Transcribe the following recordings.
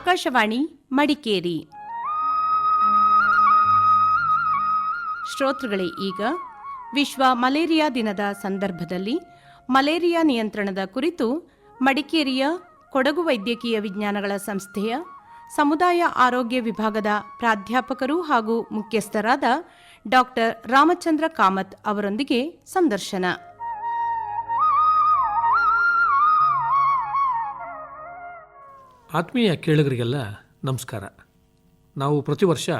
ಆಕಾಶವಾಣಿ, ಮಡಿಕೇರಿ. ಶ್ರೋತೃಗಳೇ, ಈಗ ವಿಶ್ವ ಮಲೇರಿಯಾ ದಿನದ ಸಂದರ್ಭದಲ್ಲಿ ಮಲೇರಿಯಾ ನಿಯಂತ್ರಣದ ಕುರಿತು ಮಡಿಕೇರಿಯ ಕೊಡಗು ವೈದ್ಯಕೀಯ ವಿಜ್ಞಾನಗಳ ಸಂಸ್ಥೆಯ ಸಮುದಾಯ ಆರೋಗ್ಯ ವಿಭಾಗದ ಪ್ರಾಧ್ಯಾಪಕರು ಹಾಗೂ ಮುಖ್ಯಸ್ಥರಾದ ಡಾಕ್ಟರ್ ರಾಮಚಂದ್ರ ಕಾಮತ್ ಅವರೊಂದಿಗೆ ಸಂದರ್ಶನ. ಆತ್ಮೀಯ ಕೇಳುಗರಿಗೆಲ್ಲ ನಮಸ್ಕಾರ. ನಾವು ಪ್ರತಿ ವರ್ಷ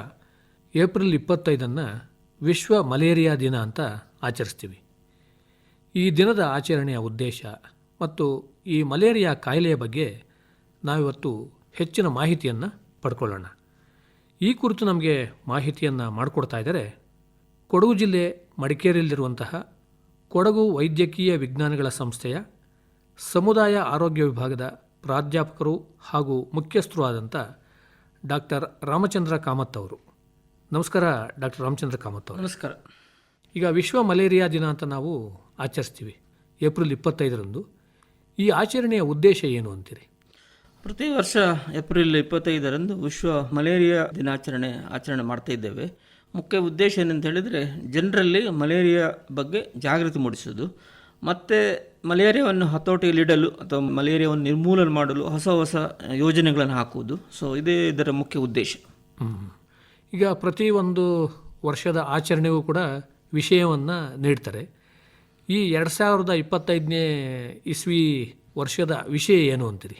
ಏಪ್ರಿಲ್ ಇಪ್ಪತ್ತೈದನ್ನು ವಿಶ್ವ ಮಲೇರಿಯಾ ದಿನ ಅಂತ ಆಚರಿಸ್ತೀವಿ. ಈ ದಿನದ ಆಚರಣೆಯ ಉದ್ದೇಶ ಮತ್ತು ಈ ಮಲೇರಿಯಾ ಕಾಯಿಲೆಯ ಬಗ್ಗೆ ನಾವಿವತ್ತು ಹೆಚ್ಚಿನ ಮಾಹಿತಿಯನ್ನು ಪಡ್ಕೊಳ್ಳೋಣ. ಈ ಕುರಿತು ನಮಗೆ ಮಾಹಿತಿಯನ್ನು ಮಾಡಿಕೊಡ್ತಾ ಇದ್ದಾರೆ ಕೊಡಗು ಜಿಲ್ಲೆ ಮಡಿಕೇರಿಯಲ್ಲಿರುವಂತಹ ಕೊಡಗು ವೈದ್ಯಕೀಯ ವಿಜ್ಞಾನಗಳ ಸಂಸ್ಥೆಯ ಸಮುದಾಯ ಆರೋಗ್ಯ ವಿಭಾಗದ ಪ್ರಾಧ್ಯಾಪಕರು ಹಾಗೂ ಮುಖ್ಯಸ್ಥರು ಆದಂಥ ಡಾಕ್ಟರ್ ರಾಮಚಂದ್ರ ಕಾಮತ್ ಅವರು. ನಮಸ್ಕಾರ ಡಾಕ್ಟರ್ ರಾಮಚಂದ್ರ ಕಾಮತ್ ಅವರು. ನಮಸ್ಕಾರ. ಈಗ ವಿಶ್ವ ಮಲೇರಿಯಾ ದಿನ ಅಂತ ನಾವು ಆಚರಿಸ್ತೀವಿ ಏಪ್ರಿಲ್ ಇಪ್ಪತ್ತೈದರಂದು. ಈ ಆಚರಣೆಯ ಉದ್ದೇಶ ಏನು ಅಂತೀರಿ? ಪ್ರತಿ ವರ್ಷ ಏಪ್ರಿಲ್ ಇಪ್ಪತ್ತೈದರಂದು ವಿಶ್ವ ಮಲೇರಿಯಾ ದಿನಾಚರಣೆ ಆಚರಣೆ ಮಾಡ್ತಾ ಇದ್ದೇವೆ. ಮುಖ್ಯ ಉದ್ದೇಶ ಏನಂತ ಹೇಳಿದರೆ ಜನರಲ್ಲಿ ಮಲೇರಿಯಾ ಬಗ್ಗೆ ಜಾಗೃತಿ ಮೂಡಿಸೋದು. ಮತ್ತು ಮಲೇರಿಯಾವನ್ನು ಹತೋಟಿಯಲ್ಲಿಡಲು ಅಥವಾ ಮಲೇರಿಯಾವನ್ನು ನಿರ್ಮೂಲನೆ ಮಾಡಲು ಹೊಸ ಹೊಸ ಯೋಜನೆಗಳನ್ನು ಹಾಕುವುದು. ಸೊ ಇದೇ ಇದರ ಮುಖ್ಯ ಉದ್ದೇಶ. ಈಗ ಪ್ರತಿ ಒಂದು ವರ್ಷದ ಆಚರಣೆಗೂ ಕೂಡ ವಿಷಯವನ್ನು ನೀಡ್ತಾರೆ. ಈ ಎರಡು ಸಾವಿರದ ಇಪ್ಪತ್ತೈದನೇ ಇಸ್ವಿ ವರ್ಷದ ವಿಷಯ ಏನು ಅಂತೀರಿ?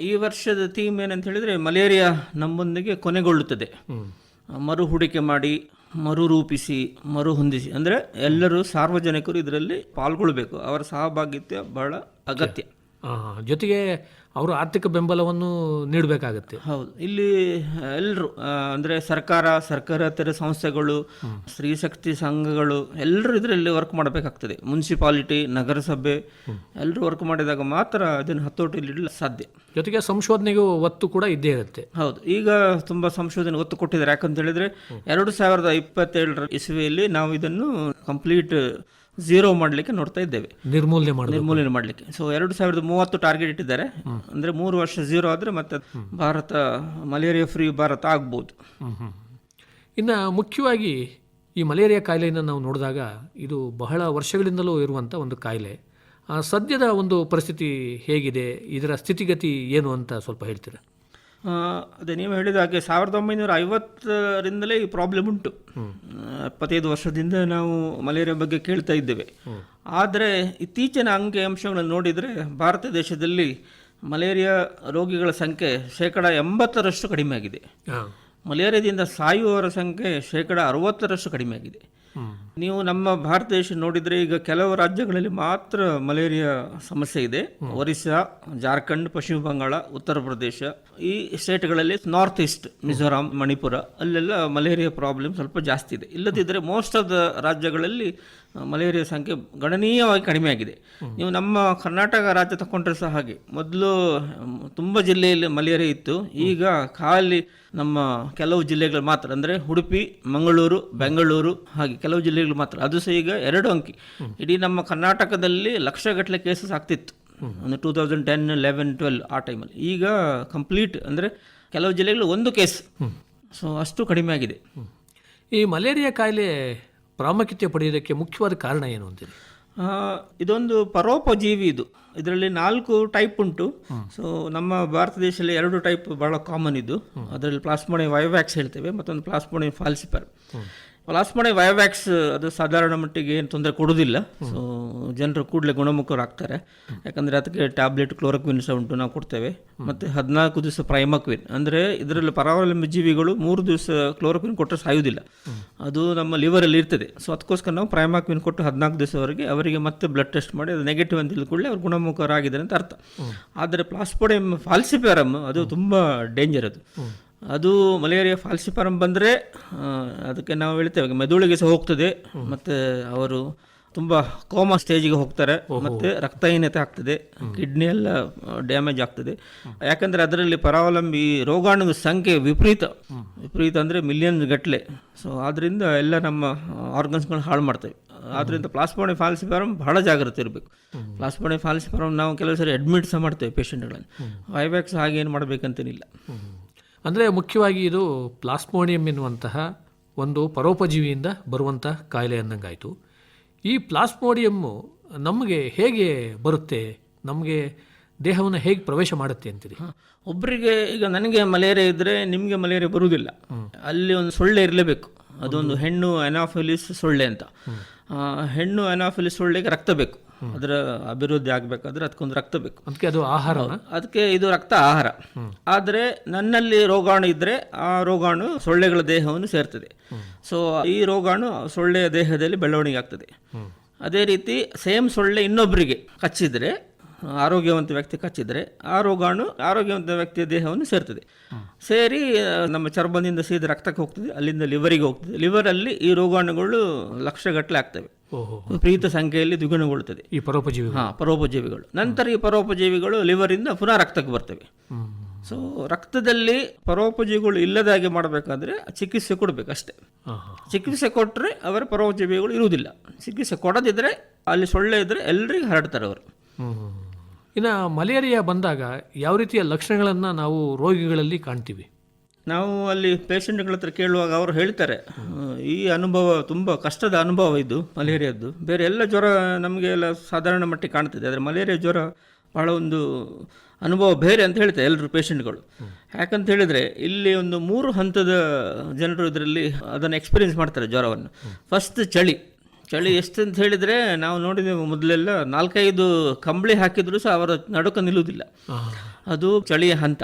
ಈ ವರ್ಷದ ಥೀಮ್ ಏನಂತ ಹೇಳಿದರೆ ಮಲೇರಿಯಾ ನಮ್ಮೊಂದಿಗೆ ಕೊನೆಗೊಳ್ಳುತ್ತದೆ. ಮರು ಹೂಡಿಕೆ ಮಾಡಿ ಮರು ಮರುಹೊಂದಿಸಿ ಮರು ಹೊಂದಿಸಿ ಅಂದರೆ ಎಲ್ಲರೂ ಸಾರ್ವಜನಿಕರು ಇದರಲ್ಲಿ ಪಾಲ್ಗೊಳ್ಬೇಕು. ಅವರ ಸಹಭಾಗಿತ್ವ ಬಹಳ ಅಗತ್ಯ. ಜೊತೆಗೆ ಅವರು ಆರ್ಥಿಕ ಬೆಂಬಲವನ್ನು ನೀಡಬೇಕಾಗತ್ತೆ. ಹೌದು. ಇಲ್ಲಿ ಎಲ್ಲರೂ ಅಂದರೆ ಸರ್ಕಾರ ಸರ್ಕಾರೇತರ ಸಂಸ್ಥೆಗಳು ಸ್ತ್ರೀಶಕ್ತಿ ಸಂಘಗಳು ಎಲ್ಲರೂ ಇದರಲ್ಲಿ ವರ್ಕ್ ಮಾಡಬೇಕಾಗ್ತದೆ. ಮುನ್ಸಿಪಾಲಿಟಿ ನಗರಸಭೆ ಎಲ್ಲರೂ ವರ್ಕ್ ಮಾಡಿದಾಗ ಮಾತ್ರ ಅದನ್ನು ಹತೋಟಿಯಲ್ಲಿ ಇಡಲು ಸಾಧ್ಯ. ಜೊತೆಗೆ ಸಂಶೋಧನೆಗೂ ಒತ್ತು ಕೂಡ ಇದ್ದೇ ಇರುತ್ತೆ. ಹೌದು. ಈಗ ತುಂಬಾ ಸಂಶೋಧನೆ ಒತ್ತು ಕೊಟ್ಟಿದ್ದಾರೆ. ಯಾಕಂತ ಹೇಳಿದ್ರೆ ಎರಡು ಸಾವಿರದ ಇಪ್ಪತ್ತೇಳರ ಇಸುವೆಯಲ್ಲಿ ನಾವು ಇದನ್ನು ಕಂಪ್ಲೀಟ್ ಝೀರೋ ಮಾಡಲಿಕ್ಕೆ ನೋಡ್ತಾ ಇದ್ದೇವೆ. ನಿರ್ಮೂಲನೆ ಮಾಡಿ ನಿರ್ಮೂಲನೆ ಮಾಡಲಿಕ್ಕೆ. ಸೊ ಎರಡು ಸಾವಿರದ ಮೂವತ್ತು ಟಾರ್ಗೆಟ್ ಇಟ್ಟಿದ್ದಾರೆ. ಅಂದ್ರೆ ಮೂರು ವರ್ಷ ಝೀರೋ ಆದರೆ ಮತ್ತೆ ಭಾರತ ಮಲೇರಿಯಾ ಫ್ರೀ ಭಾರತ ಆಗ್ಬೋದು. ಇನ್ನು ಮುಖ್ಯವಾಗಿ ಈ ಮಲೇರಿಯಾ ಕಾಯಿಲೆಯನ್ನು ನಾವು ನೋಡಿದಾಗ ಇದು ಬಹಳ ವರ್ಷಗಳಿಂದಲೂ ಇರುವಂಥ ಒಂದು ಕಾಯಿಲೆ. ಸದ್ಯದ ಒಂದು ಪರಿಸ್ಥಿತಿ ಹೇಗಿದೆ? ಇದರ ಸ್ಥಿತಿಗತಿ ಏನು ಅಂತ ಸ್ವಲ್ಪ ಹೇಳ್ತೀರಾ? ಅದೇ ನೀವು ಹೇಳಿದ ಹಾಗೆ ಸಾವಿರದ ಒಂಬೈನೂರ ಐವತ್ತರಿಂದಲೇ ಈ ಪ್ರಾಬ್ಲಮ್ ಉಂಟು. ಇಪ್ಪತ್ತೈದು ಎಪ್ಪತ್ತೈದು ವರ್ಷದಿಂದ ನಾವು ಮಲೇರಿಯಾ ಬಗ್ಗೆ ಕೇಳ್ತಾ ಇದ್ದೇವೆ. ಆದರೆ ಇತ್ತೀಚಿನ ಅಂಕಿ ಅಂಶಗಳನ್ನು ನೋಡಿದರೆ ಭಾರತ ದೇಶದಲ್ಲಿ ಮಲೇರಿಯಾ ರೋಗಿಗಳ ಸಂಖ್ಯೆ ಶೇಕಡ ಎಂಬತ್ತರಷ್ಟು ಕಡಿಮೆ ಆಗಿದೆ ಮಲೇರಿಯಾದಿಂದ ಸಾಯುವವರ ಸಂಖ್ಯೆ ಶೇಕಡ ಅರವತ್ತರಷ್ಟು ಕಡಿಮೆ ಆಗಿದೆ ನೀವು ನಮ್ಮ ಭಾರತ ದೇಶ ನೋಡಿದರೆ ಈಗ ಕೆಲವು ರಾಜ್ಯಗಳಲ್ಲಿ ಮಾತ್ರ ಮಲೇರಿಯಾ ಸಮಸ್ಯೆ ಇದೆ. ಒರಿಸ್ಸಾ ಜಾರ್ಖಂಡ್ ಪಶ್ಚಿಮ ಬಂಗಾಳ ಉತ್ತರ ಪ್ರದೇಶ ಈ ಸ್ಟೇಟ್ಗಳಲ್ಲಿ ನಾರ್ತ್ ಈಸ್ಟ್ ಮಿಜೋರಾಂ ಮಣಿಪುರ ಅಲ್ಲೆಲ್ಲ ಮಲೇರಿಯಾ ಪ್ರಾಬ್ಲಮ್ ಸ್ವಲ್ಪ ಜಾಸ್ತಿ ಇದೆ. ಇಲ್ಲದಿದ್ದರೆ ಮೋಸ್ಟ್ ಆಫ್ ದ ರಾಜ್ಯಗಳಲ್ಲಿ ಮಲೇರಿಯಾ ಸಂಖ್ಯೆ ಗಣನೀಯವಾಗಿ ಕಡಿಮೆ ಆಗಿದೆ ನೀವು ನಮ್ಮ ಕರ್ನಾಟಕ ರಾಜ್ಯ ತಗೊಂಡ್ರೆ ಸಹ ಹಾಗೆ. ಮೊದಲು ತುಂಬ ಜಿಲ್ಲೆಯಲ್ಲಿ ಮಲೇರಿಯಾ ಇತ್ತು. ಈಗ ಖಾಲಿ ನಮ್ಮ ಕೆಲವು ಜಿಲ್ಲೆಗಳು ಮಾತ್ರ ಅಂದರೆ ಉಡುಪಿ ಮಂಗಳೂರು ಬೆಂಗಳೂರು ಹಾಗೆ ಕೆಲವು ಜಿಲ್ಲೆಗಳು ಮಾತ್ರ. ಅದು ಸಹ ಈಗ ಎರಡು ಅಂಕಿ. ಇಡೀ ನಮ್ಮ ಕರ್ನಾಟಕದಲ್ಲಿ ಲಕ್ಷಗಟ್ಟಲೆ ಕೇಸಸ್ ಆಗ್ತಿತ್ತು. ಒಂದು two thousand ten eleven twelve ಆ ಟೈಮಲ್ಲಿ ಈಗ ಕಂಪ್ಲೀಟ್ ಅಂದರೆ ಕೆಲವು ಜಿಲ್ಲೆಗಳು ಒಂದು ಕೇಸ್ ಸೊ ಅಷ್ಟು ಕಡಿಮೆ ಆಗಿದೆ. ಈ ಮಲೇರಿಯಾ ಕಾಯಿಲೆ ಪ್ರಾಮುಖ್ಯತೆ ಪಡೆಯೋದಕ್ಕೆ ಮುಖ್ಯವಾದ ಕಾರಣ ಏನು ಅಂತೀರಿ? ಇದೊಂದು ಪರೋಪಜೀವಿ ಇದು. ಇದರಲ್ಲಿ ನಾಲ್ಕು ಟೈಪ್ ಉಂಟು. ಸೊ ನಮ್ಮ ಭಾರತ ದೇಶದಲ್ಲಿ ಎರಡು ಟೈಪ್ ಬಹಳ ಕಾಮನ್ ಇದು. ಅದರಲ್ಲಿ ಪ್ಲಾಸ್ಮೋಡಿಯಂ ವೈವ್ಯಾಕ್ಸ್ ಹೇಳ್ತೇವೆ ಮತ್ತೊಂದು ಪ್ಲಾಸ್ಮೋಡಿಯಂ ಫಾಲ್ಸಿಪರ್ ಪ್ಲಾಸ್ಮೋಡೆ ವಯೋವ್ಯಾಕ್ಸ್ ಅದು ಸಾಧಾರಣ ಮಟ್ಟಿಗೆ ಏನು ತೊಂದರೆ ಕೊಡೋದಿಲ್ಲ ಸೊ ಜನರು ಕೂಡಲೇ ಗುಣಮುಖರಾಗ್ತಾರೆ. ಯಾಕಂದರೆ ಅದಕ್ಕೆ ಟ್ಯಾಬ್ಲೆಟ್ ಕ್ಲೋರೋಕ್ವಿನ್ ಸಹ ಉಂಟು ನಾವು ಕೊಡ್ತೇವೆ. ಮತ್ತು ಹದಿನಾಲ್ಕು ದಿವಸ ಪ್ರೈಮಕ್ವಿನ್ ಅಂದರೆ ಇದರಲ್ಲಿ ಪರಾವಲಂಬಿ ಜೀವಿಗಳು ಮೂರು ದಿವಸ ಕ್ಲೋರೋಕ್ವಿನ್ ಕೊಟ್ಟರೆ ಸಾಯುವುದಿಲ್ಲ. ಅದು ನಮ್ಮ ಲಿವರಲ್ಲಿ ಇರ್ತದೆ. ಸೊ ಅದಕ್ಕೋಸ್ಕರ ನಾವು ಪ್ರೈಮಾಕ್ವಿನ್ ಕೊಟ್ಟು ಹದಿನಾಲ್ಕು ದಿವಸವರೆಗೆ ಅವರಿಗೆ ಮತ್ತೆ ಬ್ಲಡ್ ಟೆಸ್ಟ್ ಮಾಡಿ ಅದು ನೆಗೆಟಿವ್ ಅಂತ ತಿಳ್ಕೊಳ್ಳಿ ಅವ್ರು ಗುಣಮುಖರಾಗಿದ್ದಾರೆ ಅಂತ ಅರ್ಥ. ಆದರೆ ಪ್ಲಾಸ್ಪೋಡಿಯಂ ಫಾಲ್ಸಿಪ್ಯಾರಮ್ ಅದು ತುಂಬ ಡೇಂಜರ್ ಅದು. ಅದು ಮಲೇರಿಯಾ ಫಾಲ್ಸಿಪಾರಂ ಬಂದರೆ ಅದಕ್ಕೆ ನಾವು ಹೇಳ್ತೇವೆ ಮೆದುಳಿಗೆ ಸಹ ಹೋಗ್ತದೆ. ಮತ್ತು ಅವರು ತುಂಬ ಕೋಮಾ ಸ್ಟೇಜಿಗೆ ಹೋಗ್ತಾರೆ. ಮತ್ತು ರಕ್ತಹೀನತೆ ಆಗ್ತದೆ. ಕಿಡ್ನಿ ಎಲ್ಲ ಡ್ಯಾಮೇಜ್ ಆಗ್ತದೆ. ಯಾಕಂದರೆ ಅದರಲ್ಲಿ ಪರಾವಲಂಬಿ ರೋಗಾಣು ಸಂಖ್ಯೆ ವಿಪರೀತ. ವಿಪರೀತ ಅಂದರೆ ಮಿಲಿಯನ್ ಗಟ್ಟಲೆ. ಸೊ ಆದ್ದರಿಂದ ಎಲ್ಲ ನಮ್ಮ ಆರ್ಗನ್ಸ್ಗಳನ್ನ ಹಾಳು ಮಾಡ್ತೇವೆ. ಆದ್ದರಿಂದ ಪ್ಲಾಸ್ಮೋಡಿ ಫಾಲ್ಸಿಫಾರಮ್ ಬಹಳ ಜಾಗ್ರತೆ ಇರಬೇಕು. ಪ್ಲಾಸ್ಮೋಡಿ ಫಾಲ್ಸಿಫಾರಮ್ ನಾವು ಕೆಲವು ಸರಿ ಅಡ್ಮಿಟ್ ಸಹ ಮಾಡ್ತೇವೆ ಪೇಷಂಟ್ಗಳನ್ನು ವೈವ್ಯಾಕ್ಸ್ ಹಾಗೇನು ಮಾಡಬೇಕಂತೇನಿಲ್ಲ. ಅಂದರೆ ಮುಖ್ಯವಾಗಿ ಇದು ಪ್ಲಾಸ್ಮೋನಿಯಂ ಎನ್ನುವಂತಹ ಒಂದು ಪರೋಪಜೀವಿಯಿಂದ ಬರುವಂಥ ಕಾಯಿಲೆ ಅಂದಂಗಾಯಿತು. ಈ ಪ್ಲಾಸ್ಮೋಡಿಯಮ್ಮು ನಮಗೆ ಹೇಗೆ ಬರುತ್ತೆ ನಮಗೆ ದೇಹವನ್ನು ಹೇಗೆ ಪ್ರವೇಶ ಮಾಡುತ್ತೆ ಅಂತೀರಿ. ಒಬ್ಬರಿಗೆ ಈಗ ನನಗೆ ಮಲೇರಿಯಾ ಇದ್ದರೆ ನಿಮಗೆ ಮಲೇರಿಯಾ ಬರುವುದಿಲ್ಲ. ಅಲ್ಲಿ ಒಂದು ಸೊಳ್ಳೆ ಇರಲೇಬೇಕು. ಅದೊಂದು ಹೆಣ್ಣು ಅನಾಫಿಲಿಸ್ ಸೊಳ್ಳೆ ಅಂತ. ಹೆಣ್ಣು ಅನಾಫಿಲಿಸ್ ಸೊಳ್ಳೆಗೆ ರಕ್ತ ಬೇಕು. ಅದರ ಅಭಿವೃದ್ಧಿ ಆಗಬೇಕಾದ್ರೆ ಅದಕ್ಕೊಂದು ರಕ್ತ ಬೇಕು. ಅದಕ್ಕೆ ಅದು ಆಹಾರ ಅದಕ್ಕೆ ಇದು ರಕ್ತ ಆಹಾರ. ಆದರೆ ನನ್ನಲ್ಲಿ ರೋಗಾಣು ಇದ್ದರೆ ಆ ರೋಗಾಣು ಸೊಳ್ಳೆಗಳ ದೇಹವನ್ನು ಸೇರ್ತದೆ. ಸೊ ಈ ರೋಗಾಣು ಸೊಳ್ಳೆಯ ದೇಹದಲ್ಲಿ ಬೆಳವಣಿಗೆ ಆಗ್ತದೆ. ಅದೇ ರೀತಿ ಸೇಮ್ ಸೊಳ್ಳೆ ಇನ್ನೊಬ್ಬರಿಗೆ ಕಚ್ಚಿದರೆ ಆರೋಗ್ಯವಂತ ವ್ಯಕ್ತಿ ಕಚ್ಚಿದರೆ ಆ ರೋಗಾಣು ಆರೋಗ್ಯವಂತ ವ್ಯಕ್ತಿಯ ದೇಹವನ್ನು ಸೇರ್ತದೆ. ಸೇರಿ ನಮ್ಮ ಚರ್ಮದಿಂದ ಸೀದ ರಕ್ತಕ್ಕೆ ಹೋಗ್ತದೆ ಅಲ್ಲಿಂದ ಲಿವರಿಗೆ ಹೋಗ್ತದೆ. ಲಿವರಲ್ಲಿ ಈ ರೋಗಾಣುಗಳು ಲಕ್ಷಗಟ್ಟಲೆ ಆಗ್ತವೆ. ಓಹೋ. ವಿಪರೀತ ಸಂಖ್ಯೆಯಲ್ಲಿ ದ್ವಿಗುಣಗೊಳ್ಳುತ್ತದೆ. ಈ ಪರೋಪಜೀವಿ ಹಾಂ ಪರೋಪಜೀವಿಗಳು. ನಂತರ ಈ ಪರೋಪಜೀವಿಗಳು ಲಿವರಿಂದ ಪುನಃ ರಕ್ತಕ್ಕೆ ಬರ್ತವೆ. ಸೊ ರಕ್ತದಲ್ಲಿ ಪರೋಪಜೀವಿಗಳು ಇಲ್ಲದಾಗೆ ಮಾಡಬೇಕಾದ್ರೆ ಚಿಕಿತ್ಸೆ ಕೊಡಬೇಕು ಅಷ್ಟೇ. ಹಾಂ ಹಾಂ ಚಿಕಿತ್ಸೆ ಕೊಟ್ಟರೆ ಅವರ ಪರೋಪಜೀವಿಗಳು ಇರುವುದಿಲ್ಲ. ಚಿಕಿತ್ಸೆ ಕೊಡದಿದ್ದರೆ ಅಲ್ಲಿ ಸೊಳ್ಳೆ ಇದ್ದರೆ ಎಲ್ಲರಿಗೂ ಹರಡ್ತಾರೆ ಅವರು. ಇನ್ನು ಮಲೇರಿಯಾ ಬಂದಾಗ ಯಾವ ರೀತಿಯ ಲಕ್ಷಣಗಳನ್ನು ನಾವು ರೋಗಿಗಳಲ್ಲಿ ಕಾಣ್ತೀವಿ? ನಾವು ಅಲ್ಲಿ ಪೇಷಂಟ್ಗಳ ಹತ್ರ ಕೇಳುವಾಗ ಅವರು ಹೇಳ್ತಾರೆ, ಈ ಅನುಭವ ತುಂಬ ಕಷ್ಟದ ಅನುಭವ ಇದು ಮಲೇರಿಯಾದ್ದು. ಬೇರೆ ಎಲ್ಲ ಜ್ವರ ನಮಗೆ ಎಲ್ಲ ಸಾಧಾರಣ ಮಟ್ಟಿಗೆ ಕಾಣ್ತದೆ, ಆದರೆ ಮಲೇರಿಯಾ ಜ್ವರ ಬಹಳ ಒಂದು ಅನುಭವ ಬೇರೆ ಅಂತ ಹೇಳ್ತಾರೆ ಎಲ್ಲರೂ ಪೇಷಂಟ್ಗಳು ಯಾಕಂತ ಹೇಳಿದರೆ ಇಲ್ಲಿ ಒಂದು ಮೂರು ಹಂತದ ಜನರು ಇದರಲ್ಲಿ ಅದನ್ನು ಎಕ್ಸ್ಪೀರಿಯನ್ಸ್ ಮಾಡ್ತಾರೆ ಜ್ವರವನ್ನು. ಫಸ್ಟ್ ಚಳಿ. ಚಳಿ ಎಷ್ಟು ಅಂತ ಹೇಳಿದರೆ ನಾವು ನೋಡಿದ್ದೇವೆ ಮೊದಲೆಲ್ಲ ನಾಲ್ಕೈದು ಕಂಬಳಿ ಹಾಕಿದರೂ ಸಹ ಅವರ ನಡುಕ ನಿಲ್ಲುವುದಿಲ್ಲ. ಅದು ಚಳಿಯ ಹಂತ.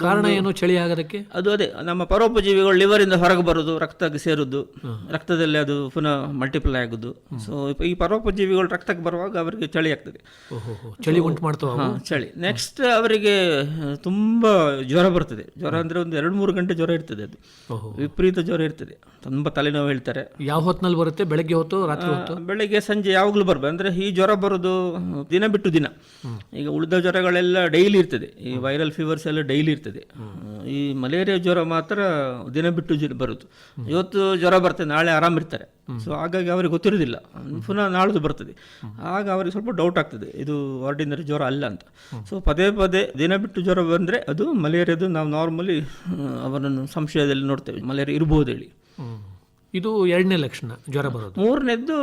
ಕಾರಣ ಏನು ಚಳಿ ಆಗೋದಕ್ಕೆ? ಅದು ಅದೇ ನಮ್ಮ ಪರೋಪಜೀವಿಗಳು ಇಂದ ಹೊರಗೆ ಬರೋದು ರಕ್ತಕ್ಕೆ ಸೇರುದು ರಕ್ತದಲ್ಲಿ ಅದು ಪುನಃ ಮಲ್ಟಿಪ್ಲೈ ಆಗುದು. ಸೊ ಈ ಪರೋಪಜೀವಿಗಳು ರಕ್ತಕ್ಕೆ ಬರುವಾಗ ಅವರಿಗೆ ಚಳಿ ಆಗ್ತದೆ. ಚಳಿ ಉಂಟು ಮಾಡ್ತಾವ ಚಳಿ. ನೆಕ್ಸ್ಟ್ ಅವರಿಗೆ ತುಂಬಾ ಜ್ವರ ಬರ್ತದೆ. ಜ್ವರ ಅಂದ್ರೆ ಒಂದು ಎರಡು ಮೂರು ಗಂಟೆ ಜ್ವರ ಇರ್ತದೆ ಅದು. ವಿಪರೀತ ಜ್ವರ ಇರ್ತದೆ. ತುಂಬಾ ತಲೆನೋವು ಹೇಳ್ತಾರೆ. ಯಾವ ಹೊತ್ತಿನಲ್ಲಿ ಬರುತ್ತೆ? ಬೆಳಗ್ಗೆ ಹೊತ್ತು ರಾತ್ರಿ ಹೊತ್ತು? ಬೆಳಗ್ಗೆ ಸಂಜೆ ಯಾವಾಗಲೂ ಬರ್ಬೋದು ಅಂದ್ರೆ ಈ ಜ್ವರ ಬರೋದು ದಿನ ಬಿಟ್ಟು ದಿನ. ಈಗ ಉಳಿದ ಜ್ವರಗಳೆಲ್ಲ ಡೈಲಿ ಇರ್ತದೆ. ಈ ವೈರಲ್ ಫೀವರ್ಸ್ ಎಲ್ಲ ಡೈಲಿ ಇರ್ತದೆ. ಈ ಮಲೇರಿಯಾ ಜ್ವರ ಮಾತ್ರ ದಿನ ಬಿಟ್ಟು ಜಿ- ಬರುತ್ತೆ. ಇವತ್ತು ಜ್ವರ ಬರ್ತದೆ ನಾಳೆ ಆರಾಮಿರ್ತಾರೆ ಸೊ ಹಾಗಾಗಿ ಅವರಿಗೆ ಗೊತ್ತಿರೋದಿಲ್ಲ. ಪುನಃ ನಾಳ್ದು ಬರ್ತದೆ. ಆಗ ಅವರಿಗೆ ಸ್ವಲ್ಪ ಡೌಟ್ ಆಗ್ತದೆ. ಇದು ಆರ್ಡಿನರಿ ಜ್ವರ ಅಲ್ಲ ಅಂತ. ಸೊ ಪದೇ ಪದೇ ದಿನ ಬಿಟ್ಟು ಜ್ವರ ಬಂದರೆ ಅದು ಮಲೇರಿಯಾದು ನಾವು ನಾರ್ಮಲಿ ಅವರನ್ನು ಸಂಶಯದಲ್ಲಿ ನೋಡ್ತೇವೆ. ಮಲೇರಿಯಾ ಇರ್ಬೋದು ಹೇಳಿ ಇದು ಎರಡನೇ ಲಕ್ಷಣ ಜ್ವರ ಬರೋದು. ಮೂರನೇದ್ದು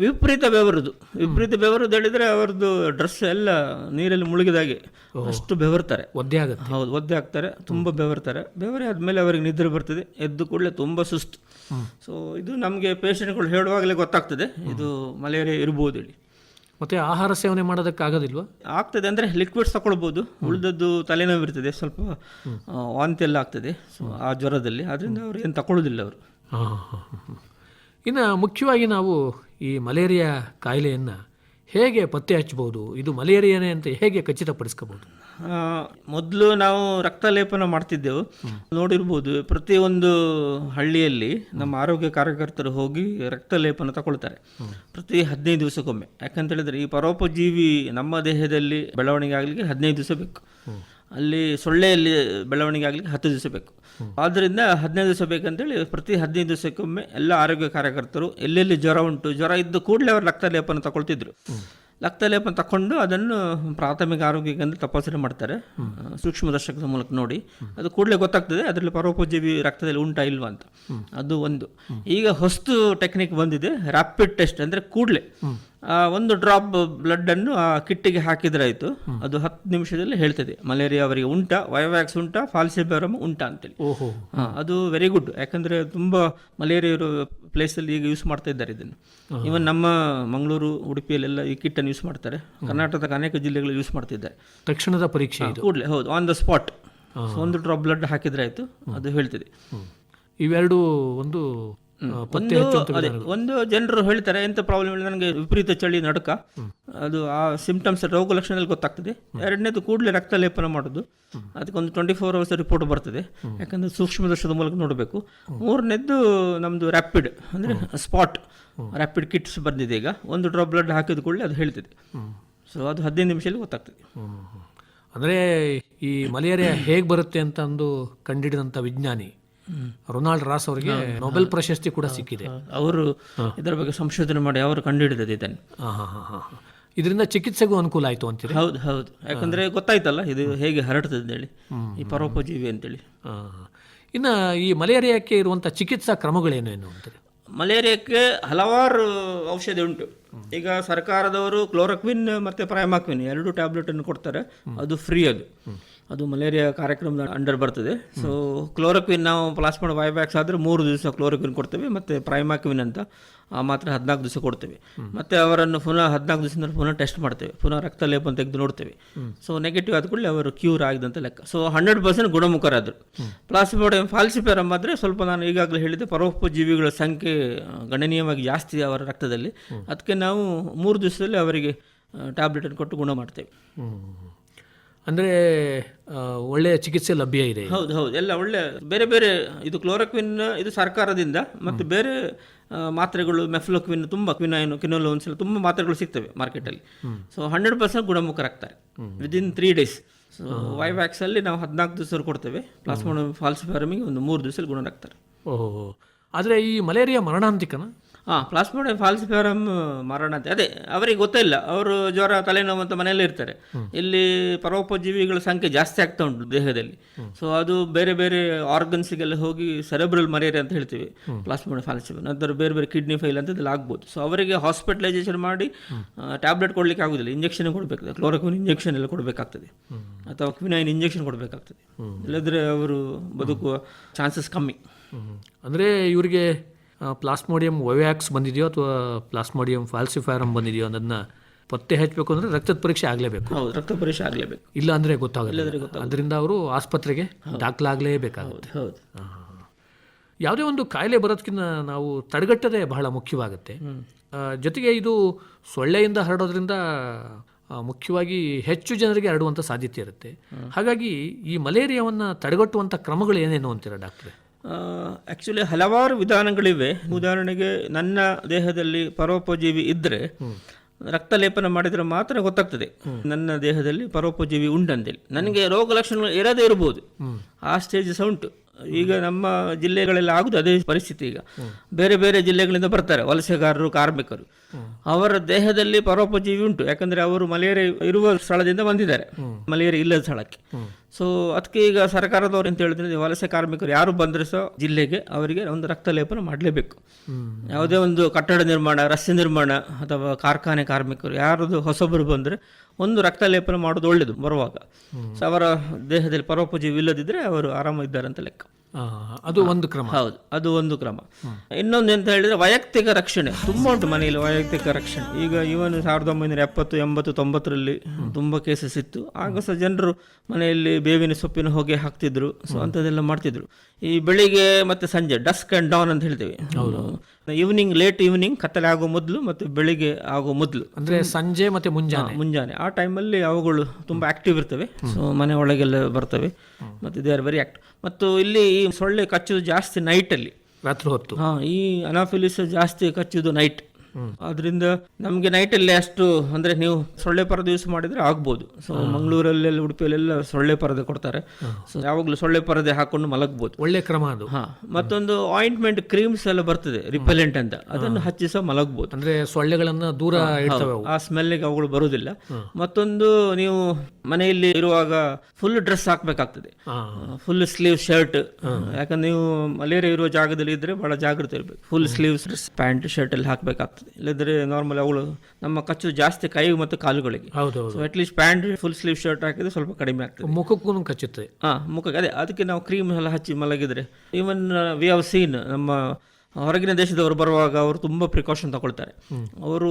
ವಿಪರೀತ ಬೆವರದು. ವಿಪರೀತ ಬೆವರುದು ಹೇಳಿದ್ರೆ ಅವರದ್ದು ಡ್ರೆಸ್ ಎಲ್ಲ ನೀರಲ್ಲಿ ಮುಳುಗಿದಾಗೆ. ಅಷ್ಟು ಬೆವರ್ತಾರೆ. ಒದ್ದೆ ಆಗುತ್ತೆ. ಹೌದು ಒದ್ದೆ ಆಗ್ತಾರೆ ತುಂಬ ಬೆವರ್ತಾರೆ. ಬೆವರಿ ಆದಮೇಲೆ ಅವರಿಗೆ ನಿದ್ರೆ ಬರ್ತದೆ ಎದ್ದು ಕೂಡಲೇ ತುಂಬ ಸುಸ್ತು. ಸೊ ಇದು ನಮಗೆ ಪೇಷಂಟ್ಗಳು ಹೇಳುವಾಗಲೇ ಗೊತ್ತಾಗ್ತದೆ ಇದು ಮಲೇರಿಯಾ ಇರ್ಬೋದು ಹೇಳಿ. ಮತ್ತೆ ಆಹಾರ ಸೇವನೆ ಮಾಡೋದಕ್ಕೆ ಆಗೋದಿಲ್ವಾ? ಆಗ್ತದೆ ಅಂದರೆ ಲಿಕ್ವಿಡ್ಸ್ ತಗೊಳ್ಬೋದು. ಉಳಿದದ್ದು ತಲೆನೋವು ಇರ್ತದೆ ಸ್ವಲ್ಪ ವಾಂತಿ ಎಲ್ಲ ಆಗ್ತದೆ ಸೊ ಆ ಜ್ವರದಲ್ಲಿ. ಅದರಿಂದ ಅವ್ರು ಏನು ತಗೊಳ್ಳೋದಿಲ್ಲ ಅವರು. ಇನ್ನು ಮುಖ್ಯವಾಗಿ ನಾವು ಈ ಮಲೇರಿಯಾ ಕಾಯಿಲೆಯನ್ನು ಹೇಗೆ ಪತ್ತೆ ಹಚ್ಚಬಹುದು? ಇದು ಮಲೇರಿಯಾನೇ ಅಂತ ಹೇಗೆ ಖಚಿತಪಡಿಸ್ಕೋಬಹುದು? ಮೊದಲು ನಾವು ರಕ್ತ ಲೇಪನ ಮಾಡ್ತಿದ್ದೆವು ನೋಡಿರ್ಬೋದು ಪ್ರತಿಯೊಂದು ಹಳ್ಳಿಯಲ್ಲಿ ನಮ್ಮ ಆರೋಗ್ಯ ಕಾರ್ಯಕರ್ತರು ಹೋಗಿ ರಕ್ತ ಲೇಪನ ತಗೊಳ್ತಾರೆ ಪ್ರತಿ ಹದಿನೈದು ದಿವಸಕ್ಕೊಮ್ಮೆ. ಯಾಕಂತೇಳಿದ್ರೆ ಈ ಪರೋಪಜೀವಿ ನಮ್ಮ ದೇಹದಲ್ಲಿ ಬೆಳವಣಿಗೆ ಆಗಲಿಕ್ಕೆ ಹದಿನೈದು ದಿವಸ ಬೇಕು. ಅಲ್ಲಿ ಸೊಳ್ಳೆಯಲ್ಲಿ ಬೆಳವಣಿಗೆ ಆಗಲಿಕ್ಕೆ ಹತ್ತು ದಿವಸ ಬೇಕು. ಆದ್ದರಿಂದ ಹದಿನೈದು ದಿವಸ ಬೇಕಂತೇಳಿ ಪ್ರತಿ ಹದಿನೈದು ದಿವಸಕ್ಕೊಮ್ಮೆ ಎಲ್ಲ ಆರೋಗ್ಯ ಕಾರ್ಯಕರ್ತರು ಎಲ್ಲೆಲ್ಲಿ ಜ್ವರ ಉಂಟು ಜ್ವರ ಇದ್ದ ಕೂಡಲೇ ಅವರು ರಕ್ತ ಲೇಪನ ತಗೊಳ್ತಿದ್ರು. ರಕ್ತ ಲೇಪನ ತಕೊಂಡು ಅದನ್ನು ಪ್ರಾಥಮಿಕ ಆರೋಗ್ಯ ಕೇಂದ್ರ ತಪಾಸಣೆ ಮಾಡ್ತಾರೆ. ಸೂಕ್ಷ್ಮದರ್ಶಕದ ಮೂಲಕ ನೋಡಿ. ಅದು ಕೂಡಲೇ ಗೊತ್ತಾಗ್ತದೆ ಅದರಲ್ಲಿ ಪರೋಪಜೀವಿ ರಕ್ತದಲ್ಲಿ ಉಂಟಾ ಇಲ್ವಾ ಅಂತ. ಅದು ಒಂದು. ಈಗ ಹೊಸ್ತು ಟೆಕ್ನಿಕ್ ಬಂದಿದೆ ರ್ಯಾಪಿಡ್ ಟೆಸ್ಟ್ ಅಂದರೆ ಕೂಡಲೇ. ಒಂದು ಡ್ರಾಪ್ ಬ್ಲಡ್ ಅನ್ನು ಆ ಕಿಟ್ಟಿಗೆ ಹಾಕಿದ್ರೆ ಆಯ್ತು ಅದು ಹತ್ತು ನಿಮಿಷದಲ್ಲಿ ಹೇಳ್ತದೆ. ಮಲೇರಿಯಾ ಅವರಿಗೆ ಉಂಟಾ ವೈವ್ಯಾಕ್ಸ್ ಉಂಟಾ ಫಾಲ್ಸಿಬರಮ್ ಉಂಟಾ ಅಂತೇಳಿ. ಓಹೋ. ಅದು ವೆರಿ ಗುಡ್ ಯಾಕಂದ್ರೆ ತುಂಬಾ ಮಲೇರಿಯಾ ಇರೋ ಪ್ಲೇಸಲ್ಲಿ ಈಗ ಯೂಸ್ ಮಾಡ್ತಾ ಇದ್ದಾರೆ ಇದನ್ನು. ಇವನ್ ನಮ್ಮ ಮಂಗಳೂರು ಉಡುಪಿಯಲ್ಲೆಲ್ಲ ಈ ಕಿಟ್ಟನ್ನು ಯೂಸ್ ಮಾಡ್ತಾರೆ. ಕರ್ನಾಟಕದ ಅನೇಕ ಜಿಲ್ಲೆಗಳು ಯೂಸ್ ಮಾಡ್ತಿದ್ದಾರೆ. ತಕ್ಷಣದ ಪರೀಕ್ಷೆ ಕೂಡಲೇ ಹೌದು ಆನ್ ದ ಸ್ಪಾಟ್ ಒಂದು ಡ್ರಾಪ್ ಬ್ಲಡ್ ಹಾಕಿದ್ರೆ ಆಯ್ತು ಅದು ಹೇಳ್ತದೆ. ಇವೆರಡು ಒಂದು ಪತ್ತೆ ಒಂದು ಹಚ್ಚುವಂಥ ಅದೇ ಒಂದು ಜನರು ಹೇಳ್ತಾರೆ ಎಂತ ಪ್ರಾಬ್ಲಮ್ ಇಲ್ಲ ನನಗೆ ವಿಪರೀತ ಚಳಿ ನಡುಕ. ಅದು ಆ ಸಿಂಪ್ಟಮ್ಸ್ ರೋಗ ಲಕ್ಷಣದಲ್ಲಿ ಗೊತ್ತಾಗ್ತದೆ. ಎರಡನೇದು ಕೂಡಲೇ ರಕ್ತ ಲೇಪನ ಮಾಡೋದು. ಅದಕ್ಕೊಂದು ಟ್ವೆಂಟಿ ಫೋರ್ ಅವರ್ಸ್ ರಿಪೋರ್ಟ್ ಬರ್ತದೆ ಯಾಕಂದ್ರೆ ಸೂಕ್ಷ್ಮದರ್ಶದ ಮೂಲಕ ನೋಡಬೇಕು. ಮೂರನೇದ್ದು ನಮ್ಮದು ರ್ಯಾಪಿಡ್ ಅಂದ್ರೆ ಸ್ಪಾಟ್ ರ್ಯಾಪಿಡ್ ಕಿಟ್ಸ್ ಬಂದಿದೆ ಈಗ. ಒಂದು ಡ್ರಾಪ್ ಬ್ಲಡ್ ಹಾಕಿದ ಕೂಡಲೇ ಅದು ಹೇಳ್ತದೆ. ಸೊ ಅದು ಹದಿನೈದು ನಿಮಿಷದಲ್ಲಿ ಗೊತ್ತಾಗ್ತದೆ. ಅಂದ್ರೆ ಅಂದರೆ ಈ ಮಲೇರಿಯಾ ಹೇಗೆ ಬರುತ್ತೆ ಅಂತ ಅಂದು ಕಂಡಿಡಿದಂಥ ವಿಜ್ಞಾನಿ ರೊನಾಲ್ಡ್ ರಾಸ್ ಅವರಿಗೆ ನೊಬೆಲ್ ಪ್ರಶಸ್ತಿ ಕೂಡ ಸಿಕ್ಕಿದೆ. ಅವರು ಇದರ ಬಗ್ಗೆ ಸಂಶೋಧನೆ ಮಾಡಿ ಅವರು ಕಂಡುಹಿಡಿದದ್ದು ಇದನ್ನು. ಇದರಿಂದ ಚಿಕಿತ್ಸೆಗೂ ಅನುಕೂಲ ಆಯಿತು ಅಂತೀರಿ? ಹೌದು ಹೌದು. ಯಾಕಂದರೆ ಗೊತ್ತಾಯ್ತಲ್ಲ ಇದು ಹೇಗೆ ಹರಡ್ತದೆ ಅಂತೇಳಿ ಈ ಪರೋಪಜೀವಿ ಅಂತೇಳಿ. ಇನ್ನು ಈ ಮಲೇರಿಯಾಕ್ಕೆ ಇರುವಂಥ ಚಿಕಿತ್ಸಾ ಕ್ರಮಗಳೇನು ಏನು ಅಂತೀರಿ? ಮಲೇರಿಯಾಕ್ಕೆ ಹಲವಾರು ಔಷಧಿ ಉಂಟು. ಈಗ ಸರ್ಕಾರದವರು ಕ್ಲೋರಕ್ವಿನ್ ಮತ್ತು ಪ್ರೈಮಾಕ್ವಿನ್ ಎರಡು ಟ್ಯಾಬ್ಲೆಟನ್ನು ಕೊಡ್ತಾರೆ. ಅದು ಫ್ರೀ ಅದು. ಅದು ಮಲೇರಿಯಾ ಕಾರ್ಯಕ್ರಮದ ಅಂಡರ್ ಬರ್ತದೆ. ಸೊ ಕ್ಲೋರೋಕ್ವಿನ್ ನಾವು ಪ್ಲಾಸ್ಮಾ ವೈಬ್ಯಾಕ್ಸ್ ಆದರೆ ಮೂರು ದಿವಸ ಕ್ಲೋರೋಕ್ವಿನ್ ಕೊಡ್ತೇವೆ ಮತ್ತು ಪ್ರೈಮಾಕ್ವಿನ್ ಅಂತ ಆ ಮಾತ್ರ ಹದಿನಾಲ್ಕು ದಿವಸ ಕೊಡ್ತೇವೆ. ಮತ್ತೆ ಅವರನ್ನು ಪುನಃ ಹದಿನಾಲ್ಕು ದಿವಸದಿಂದ ಪುನಃ ಟೆಸ್ಟ್ ಮಾಡ್ತೇವೆ. ಪುನಃ ರಕ್ತ ಲೇಪನ್ ತೆಗೆದು ನೋಡ್ತೇವೆ. ಸೊ ನೆಗೆಟಿವ್ ಆದ ಕೂಡಲೇ ಅವರು ಕ್ಯೂರ್ ಆಗಿದಂತ ಲೆಕ್ಕ. ಸೊ ಹಂಡ್ರೆಡ್ ಪರ್ಸೆಂಟ್ ಗುಣಮುಖರಾದರು. ಪ್ಲಾಸ್ಮೋಡಿಯಂ ಫಾಲ್ಸಿಫೆರಮ್ ಆದರೆ ಸ್ವಲ್ಪ ನಾನು ಈಗಾಗಲೇ ಹೇಳಿದೆ ಪರೋಪಜೀವಿಗಳ ಸಂಖ್ಯೆ ಗಣನೀಯವಾಗಿ ಜಾಸ್ತಿ ಅವರ ರಕ್ತದಲ್ಲಿ. ಅದಕ್ಕೆ ನಾವು ಮೂರು ದಿವಸದಲ್ಲಿ ಅವರಿಗೆ ಟ್ಯಾಬ್ಲೆಟನ್ನು ಕೊಟ್ಟು ಗುಣ ಮಾಡ್ತೇವೆ. ಅಂದರೆ ಒಳ್ಳೆಯ ಚಿಕಿತ್ಸೆ ಲಭ್ಯ ಇದೆ. ಹೌದು ಹೌದು. ಎಲ್ಲ ಒಳ್ಳೆ ಬೇರೆ ಬೇರೆ ಇದು ಕ್ಲೋರೋಕ್ವಿನ್ ಇದು ಸರ್ಕಾರದಿಂದ ಮತ್ತು ಬೇರೆ ಮಾತ್ರೆಗಳು ಮೆಫ್ಲೋಕ್ವಿನ್ ತುಂಬ ಕ್ವಿನೈನು ಕಿನೋಲೋನ್ಸ್ ಎಲ್ಲ ತುಂಬ ಮಾತ್ರೆಗಳು ಸಿಗ್ತವೆ ಮಾರ್ಕೆಟಲ್ಲಿ. ಸೊ ಹಂಡ್ರೆಡ್ ಪರ್ಸೆಂಟ್ ಗುಣಮುಖರಾಗ್ತಾರೆ. ವಿದಿನ್ ತ್ರೀ ಡೇಸ್ ಸೊ ವೈವ್ಯಾಕ್ಸಲ್ಲಿ ನಾವು ಹದಿನಾಲ್ಕು ದಿವಸ ಕೊಡ್ತೇವೆ. ಪ್ಲಾಸ್ಮೋನ ಫಾಲ್ಸ್ ಫಾರ್ಮಿಗೆ ಒಂದು ಮೂರು ದಿವಸದಲ್ಲಿ ಗುಣರಾಗ್ತಾರೆ. ಓಹೋ ಆದರೆ ಈ ಮಲೇರಿಯಾ ಮರಣಾಂತಿಕನ ಹಾಂ ಪ್ಲಾಸ್ಮೋಡಿಯಂ ಫಾಲ್ಸಿಫಾರಮ್ ಮರಣತೆ. ಅಂತ ಅದೇ ಅವರಿಗೆ ಗೊತ್ತಿಲ್ಲ. ಅವರು ಜ್ವರ ತಲೆನೋವು ಅಂತ ಮನೆಯಲ್ಲೇ ಇರ್ತಾರೆ. ಇಲ್ಲಿ ಪರೋಪಜೀವಿಗಳ ಸಂಖ್ಯೆ ಜಾಸ್ತಿ ಆಗ್ತಾ ಉಂಟು ದೇಹದಲ್ಲಿ. ಸೊ ಅದು ಬೇರೆ ಬೇರೆ ಆರ್ಗನ್ಸ್ಗೆಲ್ಲ ಹೋಗಿ ಸೆರೆಬ್ರಲ್ ಮಲೇರಿಯಾ ಅಂತ ಹೇಳ್ತೀವಿ. ಪ್ಲಾಸ್ಮೋಡಿಯಂ ಫಾಲ್ಸಿಫಾರಮ್ ನಂತರ ಬೇರೆ ಬೇರೆ ಕಿಡ್ನಿ ಫೈಲ್ ಅಂತ ಇದೆಲ್ಲ ಆಗ್ಬೋದು. ಸೊ ಅವರಿಗೆ ಹಾಸ್ಪಿಟಲೈಸೇಷನ್ ಮಾಡಿ ಟ್ಯಾಬ್ಲೆಟ್ ಕೊಡಲಿಕ್ಕೆ ಆಗೋದಿಲ್ಲ. ಇಂಜೆಕ್ಷನ್ ಕೊಡಬೇಕಾಗ್ತದೆ. ಕ್ಲೋರೋಕ್ವಿನ್ ಇಂಜೆಕ್ಷನ್ ಎಲ್ಲ ಕೊಡಬೇಕಾಗ್ತದೆ. ಅಥವಾ ಕ್ವಿನೈನ್ ಇಂಜೆಕ್ಷನ್ ಕೊಡಬೇಕಾಗ್ತದೆ. ಇಲ್ಲದ್ರೆ ಅವರು ಬದುಕುವ ಚಾನ್ಸಸ್ ಕಮ್ಮಿ. ಅಂದರೆ ಇವರಿಗೆ ಪ್ಲಾಸ್ಮೋಡಿಯಂ ವೈವ್ಯಾಕ್ಸ್ ಬಂದಿದೆಯೋ ಅಥವಾ ಪ್ಲಾಸ್ಮೋಡಿಯಂ ಫಾಲ್ಸಿಫಾರಮ್ ಬಂದಿದೆಯೋ ಅನ್ನೋದನ್ನ ಪತ್ತೆ ಹಚ್ಚಬೇಕು ಅಂದ್ರೆ ರಕ್ತದ ಪರೀಕ್ಷೆ ಆಗಲೇಬೇಕು. ಹೌದು ರಕ್ತ ಪರೀಕ್ಷೆ ಆಗಲೇಬೇಕು. ಇಲ್ಲ ಅಂದ್ರೆ ಗೊತ್ತಾಗಲ್ಲ. ಅದರಿಂದ ಅವರು ಆಸ್ಪತ್ರೆಗೆ ದಾಖಲಾಗಲೇಬೇಕಾಗುತ್ತೆ. ಹೌದು ಯಾವುದೇ ಒಂದು ಕಾಯಿಲೆ ಬರೋದಕ್ಕಿಂತ ನಾವು ತಡೆಗಟ್ಟದೆ ಬಹಳ ಮುಖ್ಯವಾಗುತ್ತೆ. ಜೊತೆಗೆ ಇದು ಸೊಳ್ಳೆಯಿಂದ ಹರಡೋದ್ರಿಂದ ಮುಖ್ಯವಾಗಿ ಹೆಚ್ಚು ಜನರಿಗೆ ಹರಡುವಂಥ ಸಾಧ್ಯತೆ ಇರುತ್ತೆ. ಹಾಗಾಗಿ ಈ ಮಲೇರಿಯಾವನ್ನು ತಡೆಗಟ್ಟುವಂಥ ಕ್ರಮಗಳು ಏನೇನು ಅಂತೀರಾ ಡಾಕ್ಟ್ರೆ? ಆ್ಯಕ್ಚುಲಿ ಹಲವಾರು ವಿಧಾನಗಳಿವೆ. ಉದಾಹರಣೆಗೆ ನನ್ನ ದೇಹದಲ್ಲಿ ಪರೋಪಜೀವಿ ಇದ್ದರೆ ರಕ್ತ ಲೇಪನ ಮಾಡಿದರೆ ಮಾತ್ರ ಗೊತ್ತಾಗ್ತದೆ. ನನ್ನ ದೇಹದಲ್ಲಿ ಪರೋಪಜೀವಿ ಉಂಟಂತೇಳಿ ನನಗೆ ರೋಗ ಲಕ್ಷಣಗಳು ಇರದೇ ಇರಬಹುದು ಆ ಸ್ಟೇಜ್ ಸಹ ಉಂಟು. ಈಗ ನಮ್ಮ ಜಿಲ್ಲೆಗಳಲ್ಲಿ ಆಗುದು ಅದೇ ಪರಿಸ್ಥಿತಿ ಈಗ. ಬೇರೆ ಬೇರೆ ಜಿಲ್ಲೆಗಳಿಂದ ಬರ್ತಾರೆ. ವಲಸೆಗಾರರು, ಕಾರ್ಮಿಕರು. ಅವರ ದೇಹದಲ್ಲಿ ಪರೋಪಜೀವಿ ಉಂಟು. ಯಾಕಂದ್ರೆ ಅವರು ಮಲೇರಿಯಾ ಇರುವ ಸ್ಥಳದಿಂದ ಬಂದಿದ್ದಾರೆ. ಮಲೇರಿಯಾ ಇಲ್ಲದ ಸ್ಥಳಕ್ಕೆ. ಸೊ ಅದಕ್ಕೆ ಈಗ ಸರ್ಕಾರದವರು ಅಂತ ಹೇಳಿದ್ರೆ ವಲಸೆ ಕಾರ್ಮಿಕರು ಯಾರು ಬಂದ್ರೆ ಸಹ ಜಿಲ್ಲೆಗೆ ಅವರಿಗೆ ಒಂದು ರಕ್ತ ಲೇಪನ ಮಾಡಲೇಬೇಕು. ಯಾವುದೇ ಒಂದು ಕಟ್ಟಡ ನಿರ್ಮಾಣ, ರಸ್ತೆ ನಿರ್ಮಾಣ ಅಥವಾ ಕಾರ್ಖಾನೆ ಕಾರ್ಮಿಕರು ಯಾರದು ಹೊಸಬರು ಬಂದರೆ ಒಂದು ರಕ್ತ ಲೇಪನ ಮಾಡೋದು ಒಳ್ಳೆಯದು ಬರುವಾಗ. ಸೊ ಅವರ ದೇಹದಲ್ಲಿ ಪರೋಪಜೀವಿ ಇಲ್ಲದಿದ್ದರೆ ಅವರು ಆರಾಮಿದ್ದಾರೆ ಅಂತ ಲೆಕ್ಕ. ಅದು ಒಂದು ಕ್ರಮ. ಹೌದು ಅದು ಒಂದು ಕ್ರಮ. ಇನ್ನೊಂದು ಎಂತ ಹೇಳಿದ್ರೆ ವೈಯಕ್ತಿಕ ರಕ್ಷಣೆ. ತುಂಬಾ ಉಂಟು ಮನೆಯಲ್ಲಿ ವೈಯಕ್ತಿಕ ರಕ್ಷಣೆ. ಈಗ ಇವನು ಸಾವಿರದ ಒಂಬೈನೂರ ಎಪ್ಪತ್ತು ಎಂಬತ್ತು ತೊಂಬತ್ತರಲ್ಲಿ ತುಂಬಾ ಕೇಸಸ್ ಇತ್ತು. ಆಗ ಸಹ ಜನರು ಮನೆಯಲ್ಲಿ ಬೇವಿನ ಸೊಪ್ಪಿನ ಹೊಗೆ ಹಾಕ್ತಿದ್ರು. ಸೊ ಅಂಥದ್ದೆಲ್ಲ ಮಾಡ್ತಿದ್ರು. ಈ ಬೆಳಿಗ್ಗೆ ಮತ್ತೆ ಸಂಜೆ ಡಸ್ಕ್ ಅಂಡ್ ಡೌನ್ ಅಂತ ಹೇಳ್ತೇವೆ. ಈವ್ನಿಂಗ್ ಲೇಟ್ ಈವ್ನಿಂಗ್ ಕತ್ತಲೆ ಆಗೋ ಮೊದಲು ಮತ್ತೆ ಬೆಳಿಗ್ಗೆ ಆಗೋ ಮೊದಲು. ಅಂದರೆ ಸಂಜೆ ಮತ್ತೆ ಮುಂಜಾನೆ. ಮುಂಜಾನೆ. ಆ ಟೈಮಲ್ಲಿ ಅವುಗಳು ತುಂಬ ಆಕ್ಟಿವ್ ಇರ್ತವೆ. ಸೊ ಮನೆ ಒಳಗೆಲ್ಲ ಬರ್ತವೆ. ಮತ್ತು ದೇ ಆರ್ ವೆರಿ ಆಕ್ಟಿವ್ ಮತ್ತು ಇಲ್ಲಿ ಈ ಸೊಳ್ಳೆ ಕಚ್ಚೋದು ಜಾಸ್ತಿ ನೈಟಲ್ಲಿ ರಾತ್ರಿ ಹೊತ್ತು. ಹಾಂ ಈ ಅನಾಫಿಲಿಸ್ ಜಾಸ್ತಿ ಕಚ್ಚುದು ನೈಟ್ ಅದರಿಂದ ನಮಗೆ ನೈಟಲ್ಲಿ ಅಷ್ಟು ಅಂದ್ರೆ ನೀವು ಸೊಳ್ಳೆ ಪರದ ಯೂಸ್ ಮಾಡಿದ್ರೆ ಆಗ್ಬೋದು. ಸೊ ಮಂಗಳೂರಲ್ಲೆಲ್ಲ ಉಡುಪಿಯಲ್ಲೆಲ್ಲ ಸೊಳ್ಳೆ ಪರದೆ ಕೊಡ್ತಾರೆ. ಸೊ ಯಾವಾಗಲೂ ಸೊಳ್ಳೆ ಪರದೆ ಹಾಕೊಂಡು ಮಲಗ್ಬೋದು. ಒಳ್ಳೆ ಕ್ರಮ ಅದು. ಹಾ. ಮತ್ತೊಂದು ಆಯಿಂಟ್ಮೆಂಟ್ ಕ್ರೀಮ್ಸ್ ಎಲ್ಲ ಬರ್ತದೆ ರಿಪೆಲೆಂಟ್ ಅಂತ. ಅದನ್ನು ಹಚ್ಚಿಸ ಸಹ ಮಲಗ್ಬೋದು. ಅಂದರೆ ಸೊಳ್ಳೆಗಳನ್ನು ದೂರ ಆ ಸ್ಮೆಲ್ಗೆ ಅವುಗಳು ಬರುವುದಿಲ್ಲ. ಮತ್ತೊಂದು ನೀವು ಮನೆಯಲ್ಲಿ ಇರುವಾಗ ಫುಲ್ ಡ್ರೆಸ್ ಹಾಕ್ಬೇಕಾಗ್ತದೆ. ಫುಲ್ ಸ್ಲೀವ್ ಶರ್ಟ್ ಯಾಕಂದ್ರೆ ನೀವು ಮಲೇರಿಯಾ ಇರುವ ಜಾಗದಲ್ಲಿ ಇದ್ರೆ ಬಹಳ ಜಾಗೃತಿ ಇರಬೇಕು. ಫುಲ್ ಸ್ಲೀವ್ಸ್ ಪ್ಯಾಂಟ್ ಶರ್ಟ್ ಅಲ್ಲಿ ಹಾಕಬೇಕಾಗ್ತದೆ. ಇಲ್ಲದ್ರೆ ನಾರ್ಮಲ್ ಅವಳು ನಮ್ಮ ಕಚ್ಚು ಜಾಸ್ತಿ ಕೈ ಮತ್ತು ಕಾಲುಗಳಿಗೆ. ಹೌದು so at least pant full sleeve shirt ಹಾಕಿದ್ರೆ ಸ್ವಲ್ಪ ಕಡಿಮೆ ಆಗ್ತದೆ. ಮುಖಕ್ಕೂ ಕಚ್ಚುತ್ತೆ. ಹಾ ಮುಖಕ್ಕೆ ಅದೇ ಅದಕ್ಕೆ ನಾವು ಕ್ರೀಮ್ ಎಲ್ಲ ಹಚ್ಚಿ ಮಲಗಿದ್ರೆ ಈವನ್ ವಿ ಹವ್ ಸೀನ್ ನಮ್ಮ ಹೊರಗಿನ ದೇಶದವರು ಬರುವಾಗ ಅವರು ತುಂಬ ಪ್ರಿಕಾಷನ್ ತಗೊಳ್ತಾರೆ. ಅವರು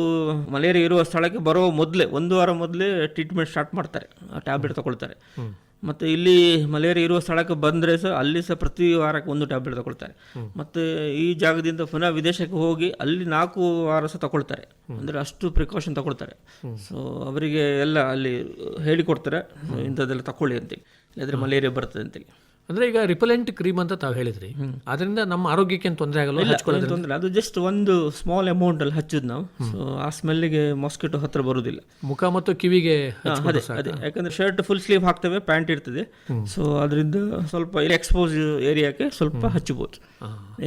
ಮಲೇರಿಯಾ ಇರುವ ಸ್ಥಳಕ್ಕೆ ಬರೋ ಮೊದಲೇ ಒಂದು ವಾರ ಮೊದಲೇ ಟ್ರೀಟ್ಮೆಂಟ್ ಸ್ಟಾರ್ಟ್ ಮಾಡ್ತಾರೆ ಟ್ಯಾಬ್ಲೆಟ್ ತಗೊಳ್ತಾರೆ. ಮತ್ತು ಇಲ್ಲಿ ಮಲೇರಿಯಾ ಇರುವ ಸ್ಥಳಕ್ಕೆ ಬಂದರೆ ಸಹ ಅಲ್ಲಿ ಸಹ ಪ್ರತಿ ವಾರಕ್ಕೆ ಒಂದು ಟ್ಯಾಬ್ಲೆಟ್ ತಗೊಳ್ತಾರೆ. ಮತ್ತು ಈ ಜಾಗದಿಂದ ಪುನಃ ವಿದೇಶಕ್ಕೆ ಹೋಗಿ ಅಲ್ಲಿ ನಾಲ್ಕು ವಾರ ಸಹ ತಗೊಳ್ತಾರೆ. ಅಂದರೆ ಅಷ್ಟು ಪ್ರಿಕಾಷನ್ ತಗೊಳ್ತಾರೆ. ಸೊ ಅವರಿಗೆ ಎಲ್ಲ ಅಲ್ಲಿ ಹೇಳಿಕೊಡ್ತಾರೆ. ಇಂಥದ್ದೆಲ್ಲ ತಗೊಳ್ಳಿ ಅಂತೇಳಿ. ಇಲ್ಲದ್ರೆ ಮಲೇರಿಯಾ ಬರ್ತದೆ ಅಂತೇಳಿ. ಅಂದ್ರೆ ಈಗ ರಿಪಲೆಂಟ್ ಕ್ರೀಮ್ ಅಂತ ತಾವು ಹೇಳಿದ್ರಿ. ಅದರಿಂದ ನಮ್ಮ ಆರೋಗ್ಯಕ್ಕೆ ಏನು ತೊಂದರೆ ಆಗಲ್ಲ ಹಚ್ಕೊಳ್ಳೋದು ಏನ್ ಅದು ಜಸ್ಟ್ ಒಂದು ಸ್ಮಾಲ್ ಅಮೌಂಟ್ ಅಲ್ಲಿ ಹಚ್ಚುದು ನಾವು. ಸೊ ಆ ಸ್ಮೆಲ್ಲಿಗೆ ಮಾಸ್ಕಿಟೋ ಹತ್ರ ಬರುದಿಲ್ಲ. ಮುಖ ಮತ್ತು ಕಿವಿಗೆ ಹಾ, ಅದೇ ಅದೇ. ಯಾಕಂದ್ರೆ ಶರ್ಟ್ ಫುಲ್ ಸ್ಲೀವ್ ಹಾಕ್ತೇವೆ ಪ್ಯಾಂಟ್ ಇರ್ತದೆ. ಸೊ ಅದರಿಂದ ಸ್ವಲ್ಪ ಎಕ್ಸ್ಪೋಸ್ ಏರಿಯಾಕ್ಕೆ ಸ್ವಲ್ಪ ಹಚ್ಚಬಹುದು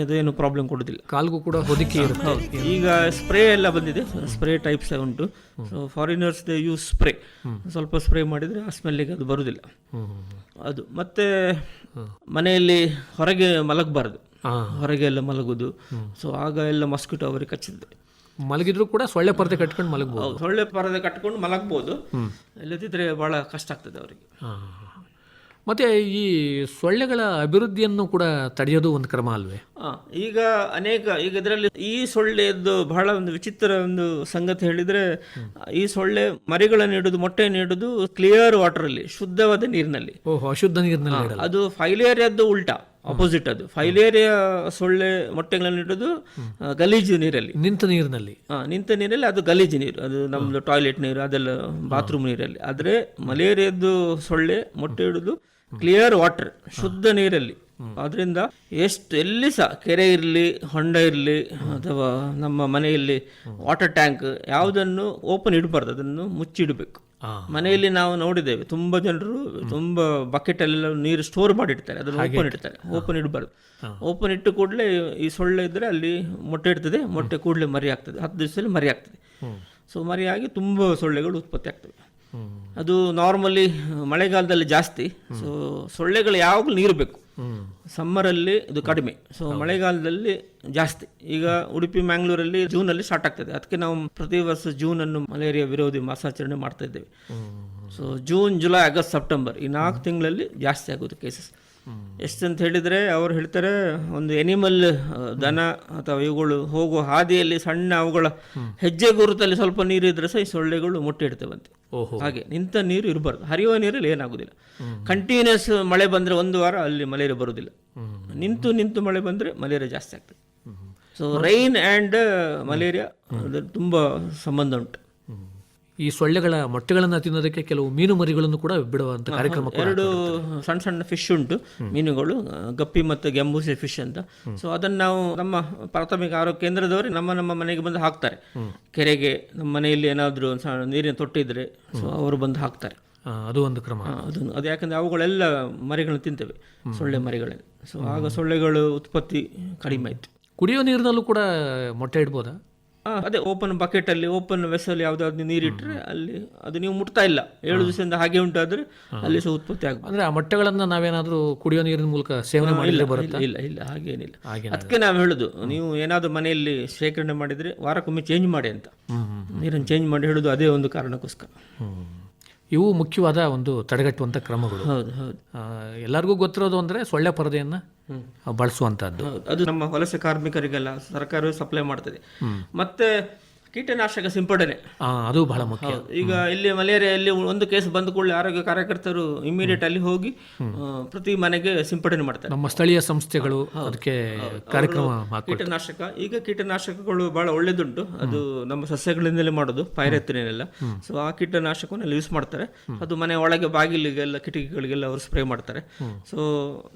ಅದೇನು ಪ್ರಾಬ್ಲಮ್ ಕೊಡುದಿಲ್ಲ. ಕಾಲ್ಗೂ ಕೂಡ ಹೊದಿಕೆ ಇರುತ್ತೆ. ಈಗ ಸ್ಪ್ರೇ ಎಲ್ಲ ಬಂದಿದೆ. ಸ್ಪ್ರೇ ಟೈಪ್ಸ್ ಉಂಟು so foreigners they use spray ಸ್ವಲ್ಪ ಸ್ಪ್ರೇ ಮಾಡಿದ್ರೆ ಆ ಸ್ಮೆಲ್ಲಿಗೆ ಅದು ಬರುದಿಲ್ಲ. ಅದು. ಮತ್ತೆ ಮನೆಯಲ್ಲಿ ಹೊರಗೆ ಮಲಗಬಾರ್ದು. ಹೊರಗೆ ಎಲ್ಲ ಮಲಗುದು ಸೊ ಆಗ ಎಲ್ಲ ಮಸ್ಕಿಟೋ ಅವರಿಗೆ ಕಚ್ಚಿದೆ ಮಲಗಿದ್ರು ಕೂಡ ಸೊಳ್ಳೆ ಪರದೆ ಕಟ್ಕೊಂಡು ಮಲಗಬಹುದು ಸೊಳ್ಳೆ ಪರದೆ ಕಟ್ಕೊಂಡು ಮಲಗ್ಬೋದು. ಇಲ್ಲದಿದ್ರೆ ಬಹಳ ಕಷ್ಟ ಆಗ್ತದೆ ಅವರಿಗೆ. ಮತ್ತೆ ಈ ಸೊಳ್ಳೆಗಳ ಅಭಿವೃದ್ಧಿಯನ್ನು ಕೂಡ ತಡೆಯೋದು ಒಂದು ಕ್ರಮ ಅಲ್ವೇ? ಈಗ ಅನೇಕ ಈಗ ಇದರಲ್ಲಿ ಈ ಸೊಳ್ಳೆಯದ್ದು ಬಹಳ ಒಂದು ವಿಚಿತ್ರ ಒಂದು ಸಂಗತಿ ಹೇಳಿದರೆ ಈ ಸೊಳ್ಳೆ ಮರಿಗಳನ್ನು ಇಡುದು ಮೊಟ್ಟೆ ನೀಡುದು ಕ್ಲಿಯರ್ ವಾಟರಲ್ಲಿ ಶುದ್ಧವಾದ ನೀರಿನಲ್ಲಿ. ಓಹೋ ಅಶುದ್ಧ ನೀರಿನಲ್ಲಿ ಅದು ಅದು ಫೈಲೇರಿಯಾದ್ದು ಉಲ್ಟಾ. ಅಪೋಸಿಟ್ ಅದು. ಫೈಲೇರಿಯಾ ಸೊಳ್ಳೆ ಮೊಟ್ಟೆಗಳನ್ನು ಇಡೋದು ಗಲೀಜು ನೀರಲ್ಲಿ. ನಿಂತ ನೀರಿನಲ್ಲಿ. ನಿಂತ ನೀರಲ್ಲಿ ಅದು ಗಲೀಜು ನೀರು. ಅದು ನಮ್ದು ಟಾಯ್ಲೆಟ್ ನೀರು ಅದೆಲ್ಲ ಬಾತ್ರೂಮ್ ನೀರಲ್ಲಿ. ಆದರೆ ಮಲೇರಿಯಾದ್ದು ಸೊಳ್ಳೆ ಮೊಟ್ಟೆ ಇಡುದು ಕ್ಲಿಯರ್ ವಾಟರ್ ಶುದ್ಧ ನೀರಲ್ಲಿ. ಅದರಿಂದ ಎಷ್ಟು ಎಲ್ಲಿ ಸಹ ಕೆರೆ ಇರಲಿ ಹೊಂಡ ಇರಲಿ ಅಥವಾ ನಮ್ಮ ಮನೆಯಲ್ಲಿ ವಾಟರ್ ಟ್ಯಾಂಕ್ ಯಾವುದನ್ನು ಓಪನ್ ಇಡಬಾರ್ದು ಅದನ್ನು ಮುಚ್ಚಿಡಬೇಕು. ಮನೆಯಲ್ಲಿ ನಾವು ನೋಡಿದ್ದೇವೆ. ತುಂಬಾ ಜನರು ತುಂಬಾ ಬಕೆಟ್ ಅಲ್ಲೆಲ್ಲ ನೀರು ಸ್ಟೋರ್ ಮಾಡಿಡ್ತಾರೆ. ಅದನ್ನು ಓಪನ್ ಇಡ್ತಾರೆ. ಓಪನ್ ಇಡಬಾರ್ದು. ಓಪನ್ ಇಟ್ಟು ಕೂಡಲೇ ಈ ಸೊಳ್ಳೆ ಇದ್ರೆ ಅಲ್ಲಿ ಮೊಟ್ಟೆ ಇಡ್ತದೆ. ಮೊಟ್ಟೆ ಕೂಡಲೇ ಮರಿ ಆಗ್ತದೆ. ಹತ್ತು ದಿವಸದಲ್ಲಿ ಮರಿ ಆಗ್ತದೆ. ಸೊ ಮರಿಯಾಗಿ ತುಂಬ ಸೊಳ್ಳೆಗಳು ಉತ್ಪತ್ತಿ ಆಗ್ತವೆ. ಅದು ನಾರ್ಮಲಿ ಮಳೆಗಾಲದಲ್ಲಿ ಜಾಸ್ತಿ. ಸೊ ಸೊಳ್ಳೆಗಳು ಯಾವಾಗಲೂ ನೀರು ಬೇಕು. ಸಮ್ಮರಲ್ಲಿ ಇದು ಕಡಿಮೆ. ಸೊ ಮಳೆಗಾಲದಲ್ಲಿ ಜಾಸ್ತಿ. ಈಗ ಉಡುಪಿ ಮ್ಯಾಂಗ್ಳೂರಲ್ಲಿ ಜೂನಲ್ಲಿ ಸ್ಟಾರ್ಟ್ ಆಗ್ತದೆ. ಅದಕ್ಕೆ ನಾವು ಪ್ರತಿ ವರ್ಷ ಜೂನ್ ಅನ್ನು ಮಲೇರಿಯಾ ವಿರೋಧಿ ಮಾಸಾಚರಣೆ ಮಾಡ್ತಾ ಇದ್ದೇವೆ. So June July August September ಈ ನಾಲ್ಕು ತಿಂಗಳಲ್ಲಿ ಜಾಸ್ತಿ ಆಗೋದು ಕೇಸಸ್ ಎಷ್ಟಂತ ಹೇಳಿದ್ರೆ ಅವ್ರು ಹೇಳ್ತಾರೆ ಒಂದು ಎನಿಮಲ್ ದನ ಅಥವಾ ಇವುಗಳು ಹೋಗುವ ಹಾದಿಯಲ್ಲಿ ಸಣ್ಣ ಅವುಗಳ ಹೆಜ್ಜೆ ಗುರುತಲ್ಲಿ ಸ್ವಲ್ಪ ನೀರು ಇದ್ರೆ ಸಹ ಈ ಸೊಳ್ಳೆಗಳು ಮೊಟ್ಟೆ ಇಡ್ತೇವಂತೆ ಓಹೋ. ಹಾಗೆ ನಿಂತ ನೀರು ಇರಬಾರ್ದು. ಹರಿಯುವ ನೀರಲ್ಲಿ ಏನಾಗುದಿಲ್ಲ ಕಂಟಿನ್ಯೂಸ್ ಮಳೆ ಬಂದ್ರೆ ಒಂದು ವಾರ ಅಲ್ಲಿ ಮಲೇರಿಯಾ ಬರುವುದಿಲ್ಲ. ನಿಂತು ನಿಂತು ಮಳೆ ಬಂದ್ರೆ ಮಲೇರಿಯಾ ಜಾಸ್ತಿ ಆಗ್ತದೆ. ಸೊ ರೈನ್ ಆ್ಯಂಡ್ ಮಲೇರಿಯಾ ತುಂಬಾ ಸಂಬಂಧ ಉಂಟು. ಈ ಸೊಳ್ಳೆಗಳ ಮೊಟ್ಟೆಗಳನ್ನು ತಿನ್ನೋದಕ್ಕೆ ಕೆಲವು ಮೀನು ಮರಿಗಳನ್ನು ಕೂಡ ಬಿಡುವಂತ ಕಾರ್ಯಕ್ರಮ ಎರಡು ಸಣ್ಣ ಸಣ್ಣ ಫಿಶ್ ಉಂಟು ಮೀನುಗಳು ಗಪ್ಪಿ ಮತ್ತು ಗೆಂಬೂಸೆ ಫಿಶ್ ಅಂತ. ಸೊ ಅದನ್ನು ನಾವು ನಮ್ಮ ಪ್ರಾಥಮಿಕ ಆರೋಗ್ಯ ಕೇಂದ್ರದವರು ನಮ್ಮ ನಮ್ಮ ಮನೆಗೆ ಬಂದು ಹಾಕ್ತಾರೆ. ಕೆರೆಗೆ ನಮ್ಮ ಮನೆಯಲ್ಲಿ ಏನಾದರೂ ನೀರಿನ ತೊಟ್ಟಿದ್ರೆ ಸೊ ಅವರು ಬಂದು ಹಾಕ್ತಾರೆ. ಅದು ಒಂದು ಕ್ರಮ. ಅದನ್ನು ಅದು ಯಾಕಂದ್ರೆ ಅವುಗಳೆಲ್ಲ ಮರಿಗಳನ್ನು ತಿಂತವೆ ಸೊಳ್ಳೆ ಮರಿಗಳನ್ನು. ಸೊ ಆಗ ಸೊಳ್ಳೆಗಳು ಉತ್ಪತ್ತಿ ಕಡಿಮೆ ಆಯ್ತು. ಕುಡಿಯೋ ನೀರಿನಲ್ಲೂ ಕೂಡ ಮೊಟ್ಟೆ ಇಡ್ಬೋದಾ? ಅದೇ ಓಪನ್ ಬಕೆಟ್ ಅಲ್ಲಿ ಓಪನ್ ವೆಸಲ್ ಯಾವ್ದಾದ್ರು ನೀರಿಟ್ರೆ ಅಲ್ಲಿ ಅದು ನೀವು ಮುಟ್ತಾ ಇಲ್ಲ. ಏಳು ದಿವಸದಿಂದ ಹಾಗೆ ಉಂಟಾದ್ರೆ ಅಲ್ಲಿ ಸಹ ಉತ್ಪತ್ತಿ ಆಗುತ್ತೆ ಅಂದ್ರೆ ಆ ಮೊಟ್ಟೆಗಳನ್ನ ನಾವೇನಾದ್ರೂ ಕುಡಿಯೋ ನೀರಿನ ಮೂಲಕ ಸೇವನೆ ಮಾಡಿಲ್ಲ ಬರುತ್ತೆ? ಇಲ್ಲ ಇಲ್ಲ ಹಾಗೇನಿಲ್ಲ. ಹಾಗೆ ಅದಕ್ಕೆ ನಾವು ಹೇಳುದು ನೀವು ಏನಾದ್ರೂ ಮನೆಯಲ್ಲಿ ಶೇಖರಣೆ ಮಾಡಿದ್ರೆ ವಾರಕ್ಕೊಮ್ಮೆ ಚೇಂಜ್ ಮಾಡಿ ಅಂತ. ನೀರನ್ನು ಚೇಂಜ್ ಮಾಡಿ ಹೇಳುದು ಅದೇ ಒಂದು ಕಾರಣಕ್ಕೋಸ್ಕರ. ಇವು ಮುಖ್ಯವಾದ ಒಂದು ತಡೆಗಟ್ಟುವಂಥ ಕ್ರಮಗಳು. ಎಲ್ಲರಿಗೂ ಗೊತ್ತಿರೋದು ಅಂದ್ರೆ ಸೊಳ್ಳೆ ಪರದೆಯನ್ನ ಬಳಸುವಂತಹದ್ದು. ಹೌದು ಅದು ನಮ್ಮ ವಲಸೆ ಕಾರ್ಮಿಕರಿಗೆಲ್ಲ ಸರ್ಕಾರವೇ ಸಪ್ಲೈ ಮಾಡ್ತದೆ. ಮತ್ತೆ ಕೀಟನಾಶಕ ಸಿಂಪಡಣೆ. ಅದು ಬಹಳ ಮುಖ್ಯ. ಈಗ ಇಲ್ಲಿ ಮಲೇರಿಯಾದಲ್ಲಿ ಒಂದು ಕೇಸ್ ಬಂದ ಕೂಡಲೇ ಆರೋಗ್ಯ ಕಾರ್ಯಕರ್ತರು ಇಮಿಡಿಯೇಟ್ ಅಲ್ಲಿ ಹೋಗಿ ಪ್ರತಿ ಮನೆಗೆ ಸಿಂಪಡಣೆ ಮಾಡ್ತಾರೆ. ನಮ್ಮ ಸ್ಥಳೀಯ ಸಂಸ್ಥೆಗಳು ಅದಕ್ಕೆ ಕಾರ್ಯಕ್ರಮ ಕೀಟನಾಶಕ ಈಗ ಕೀಟನಾಶಕಗಳು ಬಹಳ ಒಳ್ಳೇದುಂಟು. ಅದು ನಮ್ಮ ಸಸ್ಯಗಳಿಂದಲೇ ಮಾಡೋದು ಪೈರೆತ್ತಿನೆಲ್ಲ ಸೊ ಆ ಕೀಟನಾಶಕವನ್ನು ಯೂಸ್ ಮಾಡ್ತಾರೆ. ಅದು ಮನೆ ಒಳಗೆ ಬಾಗಿಲಿಗೆಲ್ಲ ಕಿಟಕಿಗಳಿಗೆಲ್ಲ ಅವರು ಸ್ಪ್ರೇ ಮಾಡ್ತಾರೆ. ಸೊ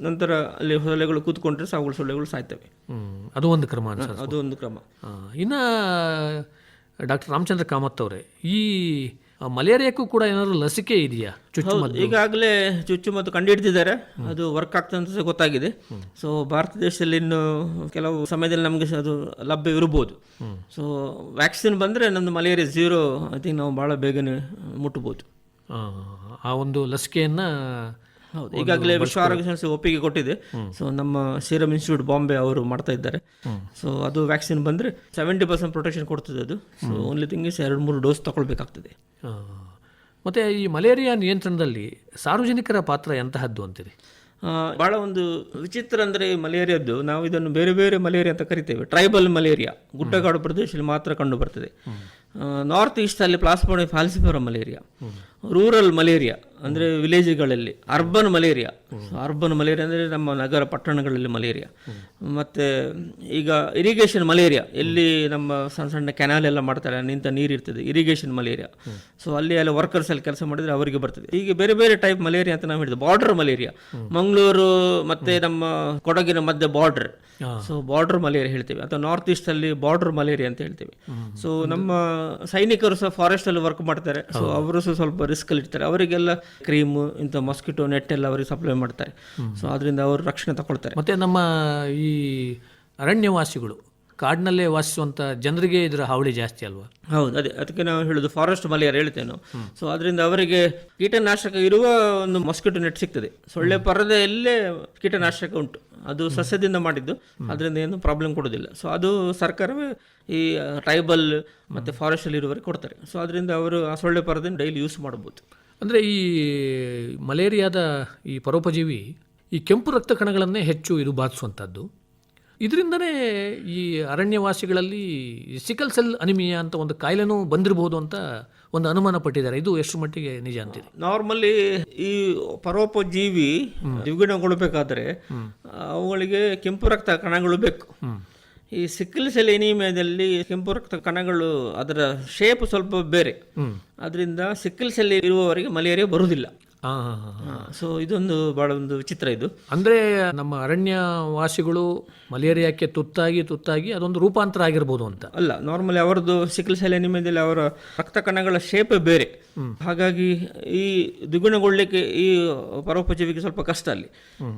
ನಂತರ ಅಲ್ಲಿ ಸೊಳ್ಳೆಗಳು ಕೂತ್ಕೊಂಡ್ರೆ ಸಾವುಗಳು ಸೊಳ್ಳೆಗಳು ಸಾಯ್ತವೆ. ಅದು ಒಂದು ಕ್ರಮ ಅದು ಒಂದು ಕ್ರಮ. ಇನ್ನ ಡಾಕ್ಟರ್ ರಾಮಚಂದ್ರ ಕಾಮತ್ ಅವರೇ ಈ ಮಲೇರಿಯಾಕ್ಕೂ ಕೂಡ ಏನಾದ್ರು ಲಸಿಕೆ ಇದೆಯಾ ಚುಚ್ಚುಮದ್ದು? ಈಗಾಗಲೇ ಚುಚ್ಚುಮದ್ದು ಕಂಡುಹಿಡಿದಿದ್ದಾರೆ. ಅದು ವರ್ಕ್ ಆಗ್ತದೆ ಅಂತ ಗೊತ್ತಾಗಿದೆ. ಸೊ ಭಾರತ ದೇಶದಲ್ಲಿ ಇನ್ನು ಕೆಲವು ಸಮಯದಲ್ಲಿ ನಮಗೆ ಅದು ಲಭ್ಯ ಇರ್ಬೋದು. ಸೊ ವ್ಯಾಕ್ಸಿನ್ ಬಂದರೆ ನಮ್ಮದು ಮಲೇರಿಯಾ ಝೀರೋ ಐ ಥಿಂಕ್ ನಾವು ಭಾಳ ಬೇಗನೆ ಮುಟ್ಟಬಹುದು ಆ ಒಂದು ಲಸಿಕೆಯನ್ನ ಹೌದು ಈಗಾಗಲೇ ವಿಶ್ವ ಆರೋಗ್ಯ ಸಂಸ್ಥೆ ಒಪ್ಪಿಗೆ ಕೊಟ್ಟಿದೆ. ಸೊ ನಮ್ಮ ಸೀರಮ್ ಇನ್ಸ್ಟಿಟ್ಯೂಟ್ ಬಾಂಬೆ ಅವರು ಮಾಡ್ತಾ ಇದ್ದಾರೆ. ಸೊ ಅದು ವ್ಯಾಕ್ಸಿನ್ ಬಂದರೆ ಸೆವೆಂಟಿ ಪರ್ಸೆಂಟ್ ಪ್ರೊಟೆಕ್ಷನ್ ಕೊಡ್ತದೆ ಅದು. ಸೊ ಓನ್ಲಿ ಥಿಂಗ್ ಇಸ್ ಎರಡು ಮೂರು ಡೋಸ್ ತಗೊಳ್ಬೇಕಾಗ್ತದೆ. ಮತ್ತೆ ಈ ಮಲೇರಿಯಾ ನಿಯಂತ್ರಣದಲ್ಲಿ ಸಾರ್ವಜನಿಕರ ಪಾತ್ರ ಎಂತಹದ್ದು ಅಂತೀರಿ? ಬಹಳ ಒಂದು ವಿಚಿತ್ರ ಅಂದರೆ ಮಲೇರಿಯಾದ್ದು. ನಾವು ಇದನ್ನು ಬೇರೆ ಬೇರೆ ಮಲೇರಿಯಾ ಅಂತ ಕರಿತೇವೆ. Tribal malaria. ಗುಡ್ಡಗಾಡು ಪ್ರದೇಶದಲ್ಲಿ ಮಾತ್ರ ಕಂಡು ಬರ್ತದೆ ನಾರ್ತ್ ಈಸ್ಟ್ ಅಲ್ಲಿ plasmodium falciparum malaria. Rural malaria ಅಂದರೆ ವಿಲೇಜ್ಗಳಲ್ಲಿ ಅರ್ಬನ್ ಮಲೇರಿಯಾ. ಅರ್ಬನ್ ಮಲೇರಿಯಾ ಅಂದರೆ ನಮ್ಮ ನಗರ ಪಟ್ಟಣಗಳಲ್ಲಿ ಮಲೇರಿಯಾ. ಮತ್ತು ಈಗ ಇರಿಗೇಷನ್ ಮಲೇರಿಯಾ ಎಲ್ಲಿ ನಮ್ಮ ಸಣ್ಣ ಸಣ್ಣ ಕೆನಾಲ್ ಎಲ್ಲ ಮಾಡ್ತಾರೆ ನಿಂತ ನೀರು ಇರ್ತದೆ ಇರಿಗೇಷನ್ ಮಲೇರಿಯಾ. ಸೊ ಅಲ್ಲಿ ಎಲ್ಲ ವರ್ಕರ್ಸ್ ಅಲ್ಲಿ ಕೆಲಸ ಮಾಡಿದ್ರೆ ಅವರಿಗೆ ಬರ್ತದೆ. ಈಗ ಬೇರೆ ಬೇರೆ ಟೈಪ್ ಮಲೇರಿಯಾ ಅಂತ ನಾವು ಹೇಳಿದ್ವಿ ಬಾರ್ಡರ್ ಮಲೇರಿಯಾ. ಮಂಗಳೂರು ಮತ್ತೆ ನಮ್ಮ ಕೊಡಗಿನ ಮಧ್ಯೆ ಬಾರ್ಡರ್ ಸೊ ಬಾರ್ಡರ್ ಮಲೇರಿಯಾ ಹೇಳ್ತೇವೆ ಅಥವಾ ನಾರ್ತ್ ಈಸ್ಟ್ ಅಲ್ಲಿ ಬಾರ್ಡರ್ ಮಲೇರಿಯಾ ಅಂತ ಹೇಳ್ತೇವೆ. ಸೊ ನಮ್ಮ ಸೈನಿಕರು ಸಹ ಫಾರೆಸ್ಟ್ ಅಲ್ಲಿ ವರ್ಕ್ ಮಾಡ್ತಾರೆ. ಸೊ ಅವರು ಸಹ ಸ್ವಲ್ಪ ರಿಸ್ಕ್ ಅಲ್ಲಿ ಇರ್ತಾರೆ ಅವರಿಗೆಲ್ಲ ಕ್ರೀಮ್ ಇಂಥ ಮಾಸ್ಕಿಟೋ ನೆಟ್ ಎಲ್ಲ ಅವರಿಗೆ ಸಪ್ಲೈ ಮಾಡ್ತಾರೆ. ಸೊ ಅದರಿಂದ ಅವರು ರಕ್ಷಣೆ ತಗೊಳ್ತಾರೆ. ಮತ್ತು ನಮ್ಮ ಈ ಅರಣ್ಯವಾಸಿಗಳು ಕಾಡಿನಲ್ಲೇ ವಾಸಿಸುವಂಥ ಜನರಿಗೆ ಇದರ ಹಾವಳಿ ಜಾಸ್ತಿ ಅಲ್ವಾ? ಹೌದು ಅದೇ ಅದಕ್ಕೆ ನಾವು ಹೇಳುದು ಫಾರೆಸ್ಟ್ ಮಲೇರಿಯಾ ಹೇಳ್ತೇವೆ ನಾವು. ಸೊ ಅದರಿಂದ ಅವರಿಗೆ ಕೀಟನಾಶಕ ಇರುವ ಒಂದು ಮೊಸ್ಕಿಟೋ ನೆಟ್ ಸಿಗ್ತದೆ. ಸೊಳ್ಳೆ ಪರದೆಯಲ್ಲೇ ಕೀಟನಾಶಕ ಉಂಟು. ಅದು ಸಸ್ಯದಿಂದ ಮಾಡಿದ್ದು. ಅದರಿಂದ ಏನು ಪ್ರಾಬ್ಲಮ್ ಕೊಡೋದಿಲ್ಲ. ಸೊ ಅದು ಸರ್ಕಾರವೇ ಈ ಟ್ರೈಬಲ್ ಮತ್ತು ಫಾರೆಸ್ಟಲ್ಲಿ ಇರುವವರಿಗೆ ಕೊಡ್ತಾರೆ. ಸೊ ಅದರಿಂದ ಅವರು ಆ ಸೊಳ್ಳೆ ಪರದನ್ನು ಡೈಲಿ ಯೂಸ್ ಮಾಡ್ಬೋದು ಅಂದರೆ ಈ ಮಲೇರಿಯಾದ ಈ ಪರೋಪಜೀವಿ ಈ ಕೆಂಪು ರಕ್ತ ಕಣಗಳನ್ನೇ ಹೆಚ್ಚು ಇದು ಬಾಧಿಸುವಂಥದ್ದು ಇದರಿಂದನೇ ಈ ಅರಣ್ಯವಾಸಿಗಳಲ್ಲಿ ಸಿಕಲ್ ಸೆಲ್ ಅನಿಮಿಯಾ ಅಂತ ಒಂದು ಕಾಯಿಲೆನೂ ಬಂದಿರಬಹುದು ಅಂತ ಒಂದು ಅನುಮಾನ ಪಟ್ಟಿದ್ದಾರೆ. ಇದು ಎಷ್ಟು ಮಟ್ಟಿಗೆ ನಿಜ ಅಂತೀರಿ? ನಾರ್ಮಲಿ ಈ ಪರೋಪಜೀವಿ ದ್ವಿಗುಣಗೊಳ್ಳಬೇಕಾದ್ರೆ ಅವುಗಳಿಗೆ ಕೆಂಪು ರಕ್ತ ಕಣಗಳು ಬೇಕು. ಈ ಸಿಕ್ಕಲ್ ಸೆಲ್ ಎನಿಮಿಯಾದಲ್ಲಿ ಕೆಂಪು ರಕ್ತ ಕಣಗಳು ಅದರ ಶೇಪ್ ಸ್ವಲ್ಪ ಬೇರೆ. ಅದರಿಂದ ಸಿಕ್ಕಲ್ ಸೆಲ್ ಇರುವವರಿಗೆ ಮಲೇರಿಯಾ ಬರುವುದಿಲ್ಲ. ಸೊ ಇದೊಂದು ಬಹಳ ಒಂದು ವಿಚಿತ್ರ ಇದು. ಅಂದ್ರೆ ನಮ್ಮ ಅರಣ್ಯವಾಸಿಗಳು ಮಲೇರಿಯಾಕ್ಕೆ ತುತ್ತಾಗಿ ತುತ್ತಾಗಿ ಅದೊಂದು ರೂಪಾಂತರ ಆಗಿರ್ಬೋದು ಅಂತ. ಅಲ್ಲ ನಾರ್ಮಲಿ ಅವರದ್ದು ಸಿಕ್ಕಲ್ ಸೆಲ್ ಎನಿಮಿಯಲ್ಲಿ ಅವರ ರಕ್ತ ಕಣಗಳ ಶೇಪ್ ಬೇರೆ. ಹಾಗಾಗಿ ಈ ದ್ವಿಗುಣಗೊಳ್ಳಿಕ್ಕೆ ಈ ಪರೋಪಜೀವಿಗೆ ಸ್ವಲ್ಪ ಕಷ್ಟ ಅಲ್ಲಿ.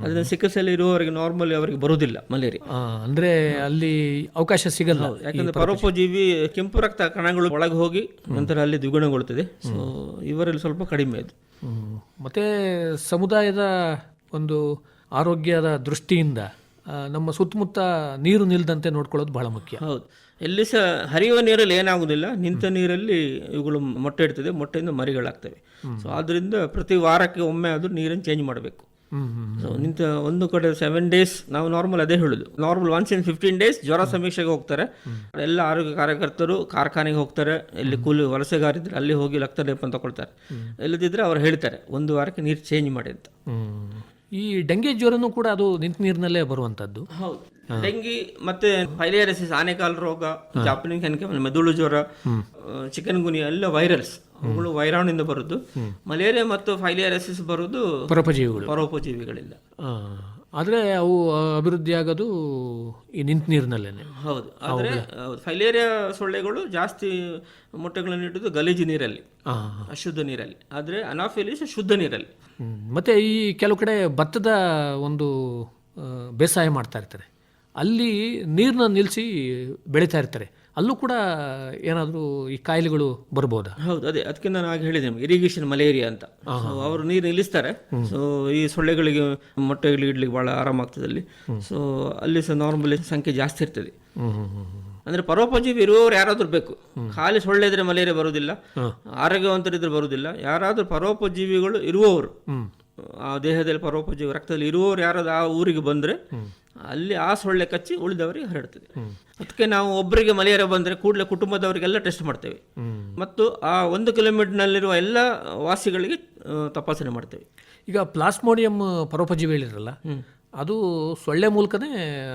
ಅದನ್ನ ಸಿಕ್ಕಲ್ ಸೆಲ್ ಇರುವವರಿಗೆ ನಾರ್ಮಲಿ ಅವರಿಗೆ ಬರುವುದಿಲ್ಲ ಮಲೇರಿಯಾ. ಅಂದ್ರೆ ಅಲ್ಲಿ ಅವಕಾಶ ಸಿಗಲ್ಲ ಯಾಕಂದ್ರೆ ಪರೋಪಜೀವಿ. ಕೆಂಪು ರಕ್ತ ಕಣಗಳು ಒಳಗೆ ಹೋಗಿ ನಂತರ ಅಲ್ಲಿ ದ್ವಿಗುಣಗೊಳ್ತದೆ ಸೊ ಇವರಲ್ಲಿ ಸ್ವಲ್ಪ ಕಡಿಮೆ ಅದು. ಮತ್ತೆ ಸಮುದಾಯದ ಒಂದು ಆರೋಗ್ಯದ ದೃಷ್ಟಿಯಿಂದ ನಮ್ಮ ಸುತ್ತಮುತ್ತ ನೀರು ನಿಲ್ದಂತೆ ನೋಡ್ಕೊಳ್ಳೋದು ಬಹಳ ಮುಖ್ಯ. ಹೌದು. ಎಲ್ಲಿ ಸಹ ಹರಿಯುವ ನೀರಲ್ಲಿ ಏನಾಗುವುದಿಲ್ಲ ನಿಂತ ನೀರಲ್ಲಿ ಇವುಗಳು ಮೊಟ್ಟೆ ಇಡ್ತದೆ ಮೊಟ್ಟೆಯಿಂದ ಮರಿಗಳಾಗ್ತವೆ. ಸೊ ಆದ್ದರಿಂದ ಪ್ರತಿ ವಾರಕ್ಕೆ ಒಮ್ಮೆ ಆದರೂ ನೀರನ್ನು ಚೇಂಜ್ ಮಾಡಬೇಕು. ಸೊ ನಿಂತ ಒಂದು ಕಡೆ ಸೆವೆನ್ ಡೇಸ್ ನಾವು ನಾರ್ಮಲ್ ಅದೇ ಹೇಳುದು. Normal once in fifteen days ಜ್ವರ ಸಮೀಕ್ಷೆಗೆ ಹೋಗ್ತಾರೆ. ಎಲ್ಲ ಆರೋಗ್ಯ ಕಾರ್ಯಕರ್ತರು ಕಾರ್ಖಾನೆಗೆ ಹೋಗ್ತಾರೆ. ಇಲ್ಲಿ ಕೂಲಿ ವಲಸೆಗಾರಿದ್ರೆ ಅಲ್ಲಿ ಹೋಗಿ ರಕ್ತ ಲೇಪನ ತಗೊಳ್ತಾರೆ. ಇಲ್ಲದಿದ್ರೆ ಅವ್ರು ಹೇಳ್ತಾರೆ ಒಂದು ವಾರಕ್ಕೆ ನೀರು ಚೇಂಜ್ ಮಾಡಿ ಅಂತ. ಈ ಡೆಂಗೆ ಜ್ವರನೂ ಕೂಡ ಅದು ನಿಂತ ನೀರಿನಲ್ಲೇ ಬರುವಂಥದ್ದು. ಹೌದು. ಡೆಂಗಿ ಮತ್ತೆ ಫೈಲಿಯರಸಿಸ್ ಆನೆಕಾಲ್ ರೋಗ ಜಾಪನಿಂಗ್ ಹೆನ್ಕೆ ಮೆದುಳು ಜ್ವರ ಚಿಕನ್ ಗುನಿ ಎಲ್ಲ ವೈರಲ್ಸ್ ಅವುಗಳು ವೈರಾಣುವಿಂದ ಬರುದು. ಮಲೇರಿಯಾ ಮತ್ತು ಫೈಲಿಯರಸಿಸ್ ಬರುದು ಪರೋಪಜೀವಿಗಳು. ಪರೋಪಜೀವಿಗಳಿಂದ. ಆದರೆ ಆದ್ರೆ ಅವು ಅಭಿವೃದ್ಧಿ ಆಗೋದು ಈ ನಿಂತ ನೀರಿನಲ್ಲೇನೆ. ಹೌದು. ಆದರೆ ಫೈಲೇರಿಯಾ ಸೊಳ್ಳೆಗಳು ಜಾಸ್ತಿ ಮೊಟ್ಟೆಗಳನ್ನು ಇಡುದು ಗಲೀಜು ನೀರಲ್ಲಿ ಅಶುದ್ಧ ನೀರಲ್ಲಿ. ಆದರೆ ಅನಾಫಿಲಿಸ್ ಶುದ್ಧ ನೀರಲ್ಲಿ. ಮತ್ತೆ ಈ ಕೆಲವು ಕಡೆ ಭತ್ತದ ಒಂದು ಬೇಸಾಯ ಮಾಡ್ತಾ ಇರ್ತಾರೆ. ಅಲ್ಲಿ ನೀರನ್ನ ನಿಲ್ಲಿಸಿ ಬೆಳೀತಾ ಇರ್ತಾರೆ. ಅಲ್ಲೂ ಕೂಡ ಏನಾದರೂ ಈ ಕಾಯಿಲೆಗಳು ಬರ್ಬೋದಾ? ಹೌದು ಅದೇ. ಅದಕ್ಕೆ ನಾನು ಆಗ ಹೇಳಿದೆ ನಿಮಗೆ ಇರಿಗೇಷನ್ ಮಲೇರಿಯಾ ಅಂತ. ಅವರು ನೀರು ನಿಲ್ಲಿಸ್ತಾರೆ. ಸೊ ಈ ಸೊಳ್ಳೆಗಳಿಗೆ ಮೊಟ್ಟೆಗಳು ಇಡ್ಲಿಕ್ಕೆ ಬಹಳ ಆರಾಮಾಗ್ತದೆ ಅಲ್ಲಿ ಸೊ ಅಲ್ಲಿ ಸಹ ನಾರ್ಮಲಿ ಸಂಖ್ಯೆ ಜಾಸ್ತಿ ಇರ್ತದೆ. ಅಂದ್ರೆ ಪರೋಪಜೀವಿ ಇರುವವರು ಯಾರಾದ್ರೂ ಬೇಕು. ಖಾಲಿ ಸೊಳ್ಳೆ ಇದ್ರೆ ಮಲೇರಿಯಾ ಬರುವುದಿಲ್ಲ. ಆರೋಗ್ಯವಂತರಿದ್ರೆ ಬರುವುದಿಲ್ಲ. ಯಾರಾದ್ರೂ ಪರೋಪಜೀವಿಗಳು ಇರುವವರು ಆ ದೇಹದಲ್ಲಿ ಪರೋಪಜೀವಿ ರಕ್ತದಲ್ಲಿ ಇರುವವರು ಯಾರಾದ್ರೂ ಆ ಊರಿಗೆ ಬಂದ್ರೆ ಅಲ್ಲಿ ಆ ಸೊಳ್ಳೆ ಕಚ್ಚಿ ಉಳಿದವರಿಗೆ ಹರಡ್ತದೆ. ಅದಕ್ಕೆ ನಾವು ಒಬ್ಬರಿಗೆ ಮಲೇರಿಯಾ ಬಂದ್ರೆ ಕೂಡಲೇ ಕುಟುಂಬದವರಿಗೆಲ್ಲ ಟೆಸ್ಟ್ ಮಾಡ್ತೇವೆ. ಮತ್ತು ಆ ಒಂದು ಕಿಲೋಮೀಟರ್ನಲ್ಲಿರುವ ಎಲ್ಲ ವಾಸಿಗಳಿಗೆ ತಪಾಸಣೆ ಮಾಡ್ತೇವೆ. ಈಗ ಪ್ಲಾಸ್ಮೋಡಿಯಂ ಪರೋಪಜೀವಿ ಹೇಳಿರಲ್ಲ ಅದು ಸೊಳ್ಳೆ ಮೂಲಕನೇ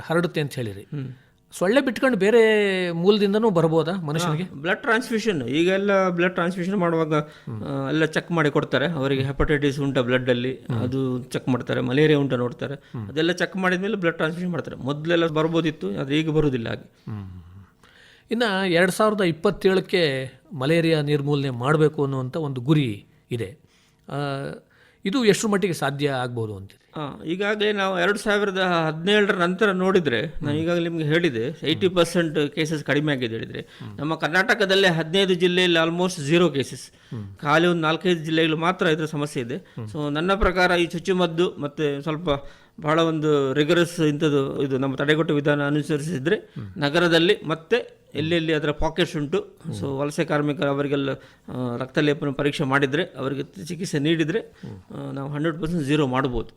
ಹರಡುತ್ತೆ ಅಂತ ಹೇಳಿರಿ. ಸೊಳ್ಳೆ ಬಿಟ್ಕೊಂಡು ಬೇರೆ ಮೂಲದಿಂದನೂ ಬರ್ಬೋದಾ ಮನುಷ್ಯನಿಗೆ? ಬ್ಲಡ್ ಟ್ರಾನ್ಸ್ಫ್ಯೂಷನ್ ಈಗೆಲ್ಲ ಬ್ಲಡ್ ಟ್ರಾನ್ಸ್ಫ್ಯೂಷನ್ ಮಾಡುವಾಗ ಎಲ್ಲ ಚೆಕ್ ಮಾಡಿ ಕೊಡ್ತಾರೆ. ಅವರಿಗೆ ಹೆಪಟೈಟಿಸ್ ಉಂಟ ಬ್ಲಡ್ ಅಲ್ಲಿ. ಅದು ಚೆಕ್ ಮಾಡ್ತಾರೆ. ಮಲೇರಿಯಾ ಉಂಟ ನೋಡ್ತಾರೆ. ಅದೆಲ್ಲ ಚೆಕ್ ಮಾಡಿದ್ಮೇಲೆ ಬ್ಲಡ್ ಟ್ರಾನ್ಸ್ಫ್ಯೂಷನ್ ಮಾಡ್ತಾರೆ. ಮೊದಲೆಲ್ಲ ಬರ್ಬೋದಿತ್ತು ಅದು ಈಗ ಬರುವುದಿಲ್ಲ ಹಾಗೆ. ಇನ್ನು ಎರಡು ಸಾವಿರದ ಇಪ್ಪತ್ತೇಳಕ್ಕೆ ಮಲೇರಿಯಾ ನಿರ್ಮೂಲನೆ ಮಾಡಬೇಕು ಅನ್ನುವಂಥ ಒಂದು ಗುರಿ ಇದೆ. ಇದು ಎಷ್ಟು ಮಟ್ಟಿಗೆ ಸಾಧ್ಯ ಆಗ್ಬೋದು ಅಂತೀರಿ? ಆ, ಈಗಾಗಲೇ ನಾವು ಎರಡು ಸಾವಿರದ ಹದಿನೇಳರ ನಂತರ ನೋಡಿದರೆ ನಾನು ಈಗಾಗಲೇ ನಿಮಗೆ ಹೇಳಿದೆ ಏಯ್ಟಿ ಪರ್ಸೆಂಟ್ ಕೇಸಸ್ ಕಡಿಮೆ ಆಗಿದೆ ಹೇಳಿದರೆ. ನಮ್ಮ ಕರ್ನಾಟಕದಲ್ಲೇ ಹದಿನೈದು ಜಿಲ್ಲೆಯಲ್ಲಿ ಆಲ್ಮೋಸ್ಟ್ ಝೀರೋ ಕೇಸಸ್ ಖಾಲಿ ಒಂದು ನಾಲ್ಕೈದು ಜಿಲ್ಲೆಗಳು ಮಾತ್ರ ಇದರ ಸಮಸ್ಯೆ ಇದೆ. ಸೊ ನನ್ನ ಪ್ರಕಾರ ಈ ಚುಚ್ಚುಮದ್ದು ಮತ್ತೆ ಸ್ವಲ್ಪ ಬಹಳ ಒಂದು ರಿಗರಸ್ ಇಂಥದ್ದು ಇದು ನಮ್ಮ ತಡೆಗಟ್ಟು ವಿಧಾನ ಅನುಸರಿಸಿದ್ರೆ ನಗರದಲ್ಲಿ ಮತ್ತೆ ಎಲ್ಲೆಲ್ಲಿ ಅದರ ಪಾಕೆಟ್ಸ್ ಉಂಟು ಸೊ ವಲಸೆ ಕಾರ್ಮಿಕರು ಅವರಿಗೆಲ್ಲ ರಕ್ತಲೇಪನ ರಕ್ತ ಲೇಪನ ಪರೀಕ್ಷೆ ಮಾಡಿದರೆ ಅವರಿಗೆ ಚಿಕಿತ್ಸೆ ನೀಡಿದರೆ ನಾವು ಹಂಡ್ರೆಡ್ ಪರ್ಸೆಂಟ್ ಜೀರೋ ಮಾಡ್ಬೋದು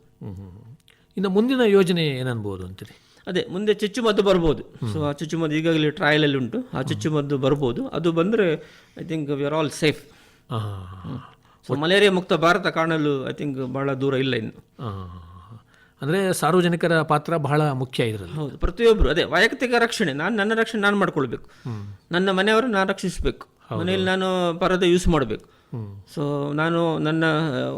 ಇನ್ನು ಮುಂದಿನ ಯೋಜನೆ ಏನನ್ಬೋದು ಅಂತೀರಿ? ಅದೇ ಮುಂದೆ ಚುಚ್ಚುಮದ್ದು ಬರ್ಬೋದು. ಸೊ ಆ ಚುಚ್ಚುಮದ್ದು ಈಗಾಗಲೇ ಟ್ರಯಲಲ್ಲಿ ಉಂಟು. ಆ ಚುಚ್ಚುಮದ್ದು ಬರ್ಬೋದು. ಅದು ಬಂದರೆ I think we are all safe so malaria ಮುಕ್ತ ಭಾರತ ಕಾಣಲು ಐ ಥಿಂಕ್ ಭಾಳ ದೂರ ಇಲ್ಲ ಇನ್ನು. ಅಂದರೆ ಸಾರ್ವಜನಿಕರ ಪಾತ್ರ ಬಹಳ ಮುಖ್ಯ ಇದರಲ್ಲಿ. ಹೌದು ಪ್ರತಿಯೊಬ್ಬರು ಅದೇ ವೈಯಕ್ತಿಕ ರಕ್ಷಣೆ. ನಾನು ನನ್ನ ರಕ್ಷಣೆ ನಾನು ಮಾಡ್ಕೊಳ್ಬೇಕು. ನನ್ನ ಮನೆಯವರು ನಾನು ರಕ್ಷಿಸಬೇಕು. ಮನೆಯಲ್ಲಿ ನಾನು ಪರದೆ ಯೂಸ್ ಮಾಡಬೇಕು. ಸೊ ನಾನು ನನ್ನ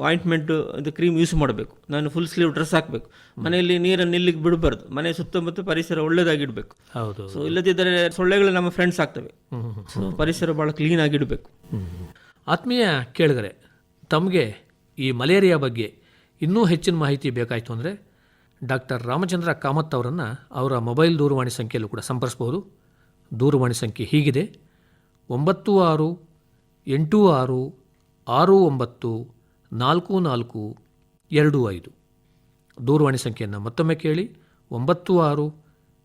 ಆಯಿಂಟ್ಮೆಂಟು ಅದು ಕ್ರೀಮ್ ಯೂಸ್ ಮಾಡಬೇಕು. ನಾನು ಫುಲ್ ಸ್ಲೀವ್ ಡ್ರೆಸ್ ಹಾಕಬೇಕು. ಮನೆಯಲ್ಲಿ ನೀರನ್ನು ನಿಲ್ಲಿಗೆ ಬಿಡಬಾರ್ದು. ಮನೆ ಸುತ್ತಮುತ್ತ ಪರಿಸರ ಒಳ್ಳೆಯದಾಗಿಡಬೇಕು ಹೌದು ಸೊ ಇಲ್ಲದಿದ್ದರೆ ಸೊಳ್ಳೆಗಳು ನಮ್ಮ ಫ್ರೆಂಡ್ಸ್ ಆಗ್ತವೆ. ಸೊ ಪರಿಸರ ಭಾಳ ಕ್ಲೀನ್ ಆಗಿಡಬೇಕು. ಆತ್ಮೀಯ ಕೇಳಿದರೆ ತಮಗೆ ಈ ಮಲೇರಿಯಾ ಬಗ್ಗೆ ಇನ್ನೂ ಹೆಚ್ಚಿನ ಮಾಹಿತಿ ಬೇಕಾಯಿತು ಅಂದರೆ ಡಾಕ್ಟರ್ ರಾಮಚಂದ್ರ ಕಾಮತ್ ಅವರನ್ನು ಅವರ ಮೊಬೈಲ್ ದೂರವಾಣಿ ಸಂಖ್ಯೆಯಲ್ಲೂ ಕೂಡ ಸಂಪರ್ಸ್ಬೋದು. ದೂರವಾಣಿ ಸಂಖ್ಯೆ ಹೀಗಿದೆ. ಒಂಬತ್ತು ಆರು ಎಂಟು ಆರು ಆರು ಒಂಬತ್ತು, ನಾಲ್ಕು ನಾಲ್ಕು, ಎರಡು ಐದು. ದೂರವಾಣಿ ಸಂಖ್ಯೆಯನ್ನು ಮತ್ತೊಮ್ಮೆ ಕೇಳಿ, ಒಂಬತ್ತು ಆರು,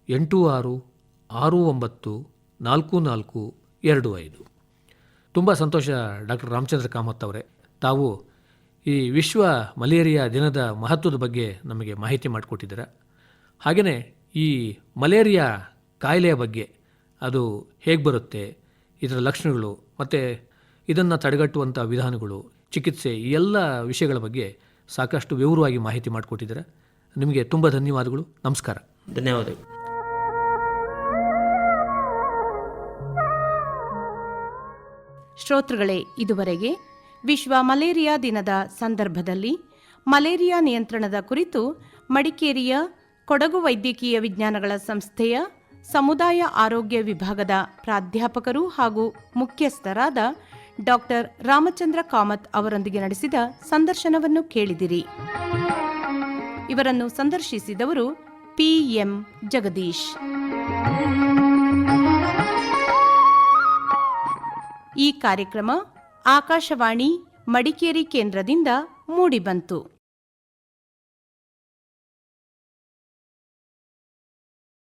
ಎಂಟು ಆರು ಆರು ಒಂಬತ್ತು, ನಾಲ್ಕು ನಾಲ್ಕು, ಎರಡು ಐದು. ತುಂಬ ಸಂತೋಷ ಡಾಕ್ಟರ್ ರಾಮಚಂದ್ರ ಕಾಮತ್ ಅವರೇ. ತಾವು ಈ ವಿಶ್ವ ಮಲೇರಿಯಾ ದಿನದ ಮಹತ್ವದ ಬಗ್ಗೆ ನಮಗೆ ಮಾಹಿತಿ ಮಾಡಿಕೊಟ್ಟಿದ್ದೀರಾ. ಹಾಗೆಯೇ ಈ ಮಲೇರಿಯಾ ಕಾಯಿಲೆಯ ಬಗ್ಗೆ ಅದು ಹೇಗೆ ಬರುತ್ತೆ, ಇದರ ಲಕ್ಷಣಗಳು, ಮತ್ತು ಇದನ್ನು ತಡೆಗಟ್ಟುವಂಥ ವಿಧಾನಗಳು ಚಿಕಿತ್ಸೆ ಎಲ್ಲ ವಿಷಯಗಳ ಬಗ್ಗೆ ಸಾಕಷ್ಟು ವಿವರವಾಗಿ ಮಾಹಿತಿ ಮಾಡಿಕೊಟ್ಟಿದ್ದಾರೆ. ನಿಮಗೆ ತುಂಬ ಧನ್ಯವಾದಗಳು. ನಮಸ್ಕಾರ. ಧನ್ಯವಾದಗಳು. ಶ್ರೋತೃಗಳೇ ಇದುವರೆಗೆ ವಿಶ್ವ ಮಲೇರಿಯಾ ದಿನದ ಸಂದರ್ಭದಲ್ಲಿ ಮಲೇರಿಯಾ ನಿಯಂತ್ರಣದ ಕುರಿತು ಮಡಿಕೇರಿಯ ಕೊಡಗು ವೈದ್ಯಕೀಯ ವಿಜ್ಞಾನಗಳ ಸಂಸ್ಥೆಯ ಸಮುದಾಯ ಆರೋಗ್ಯ ವಿಭಾಗದ ಪ್ರಾಧ್ಯಾಪಕರು ಹಾಗೂ ಮುಖ್ಯಸ್ಥರಾದ ಡಾಕ್ಟರ್ ರಾಮಚಂದ್ರ ಕಾಮತ್ ಅವರೊಂದಿಗೆ ನಡೆಸಿದ ಸಂದರ್ಶನವನ್ನು ಕೇಳಿದಿರಿ. ಇವರನ್ನು ಸಂದರ್ಶಿಸಿದವರು ಪಿಎಂ ಜಗದೀಶ್. ಈ ಕಾರ್ಯಕ್ರಮ ಆಕಾಶವಾಣಿ ಮಡಿಕೇರಿ ಕೇಂದ್ರದಿಂದ ಮೂಡಿಬಂತು.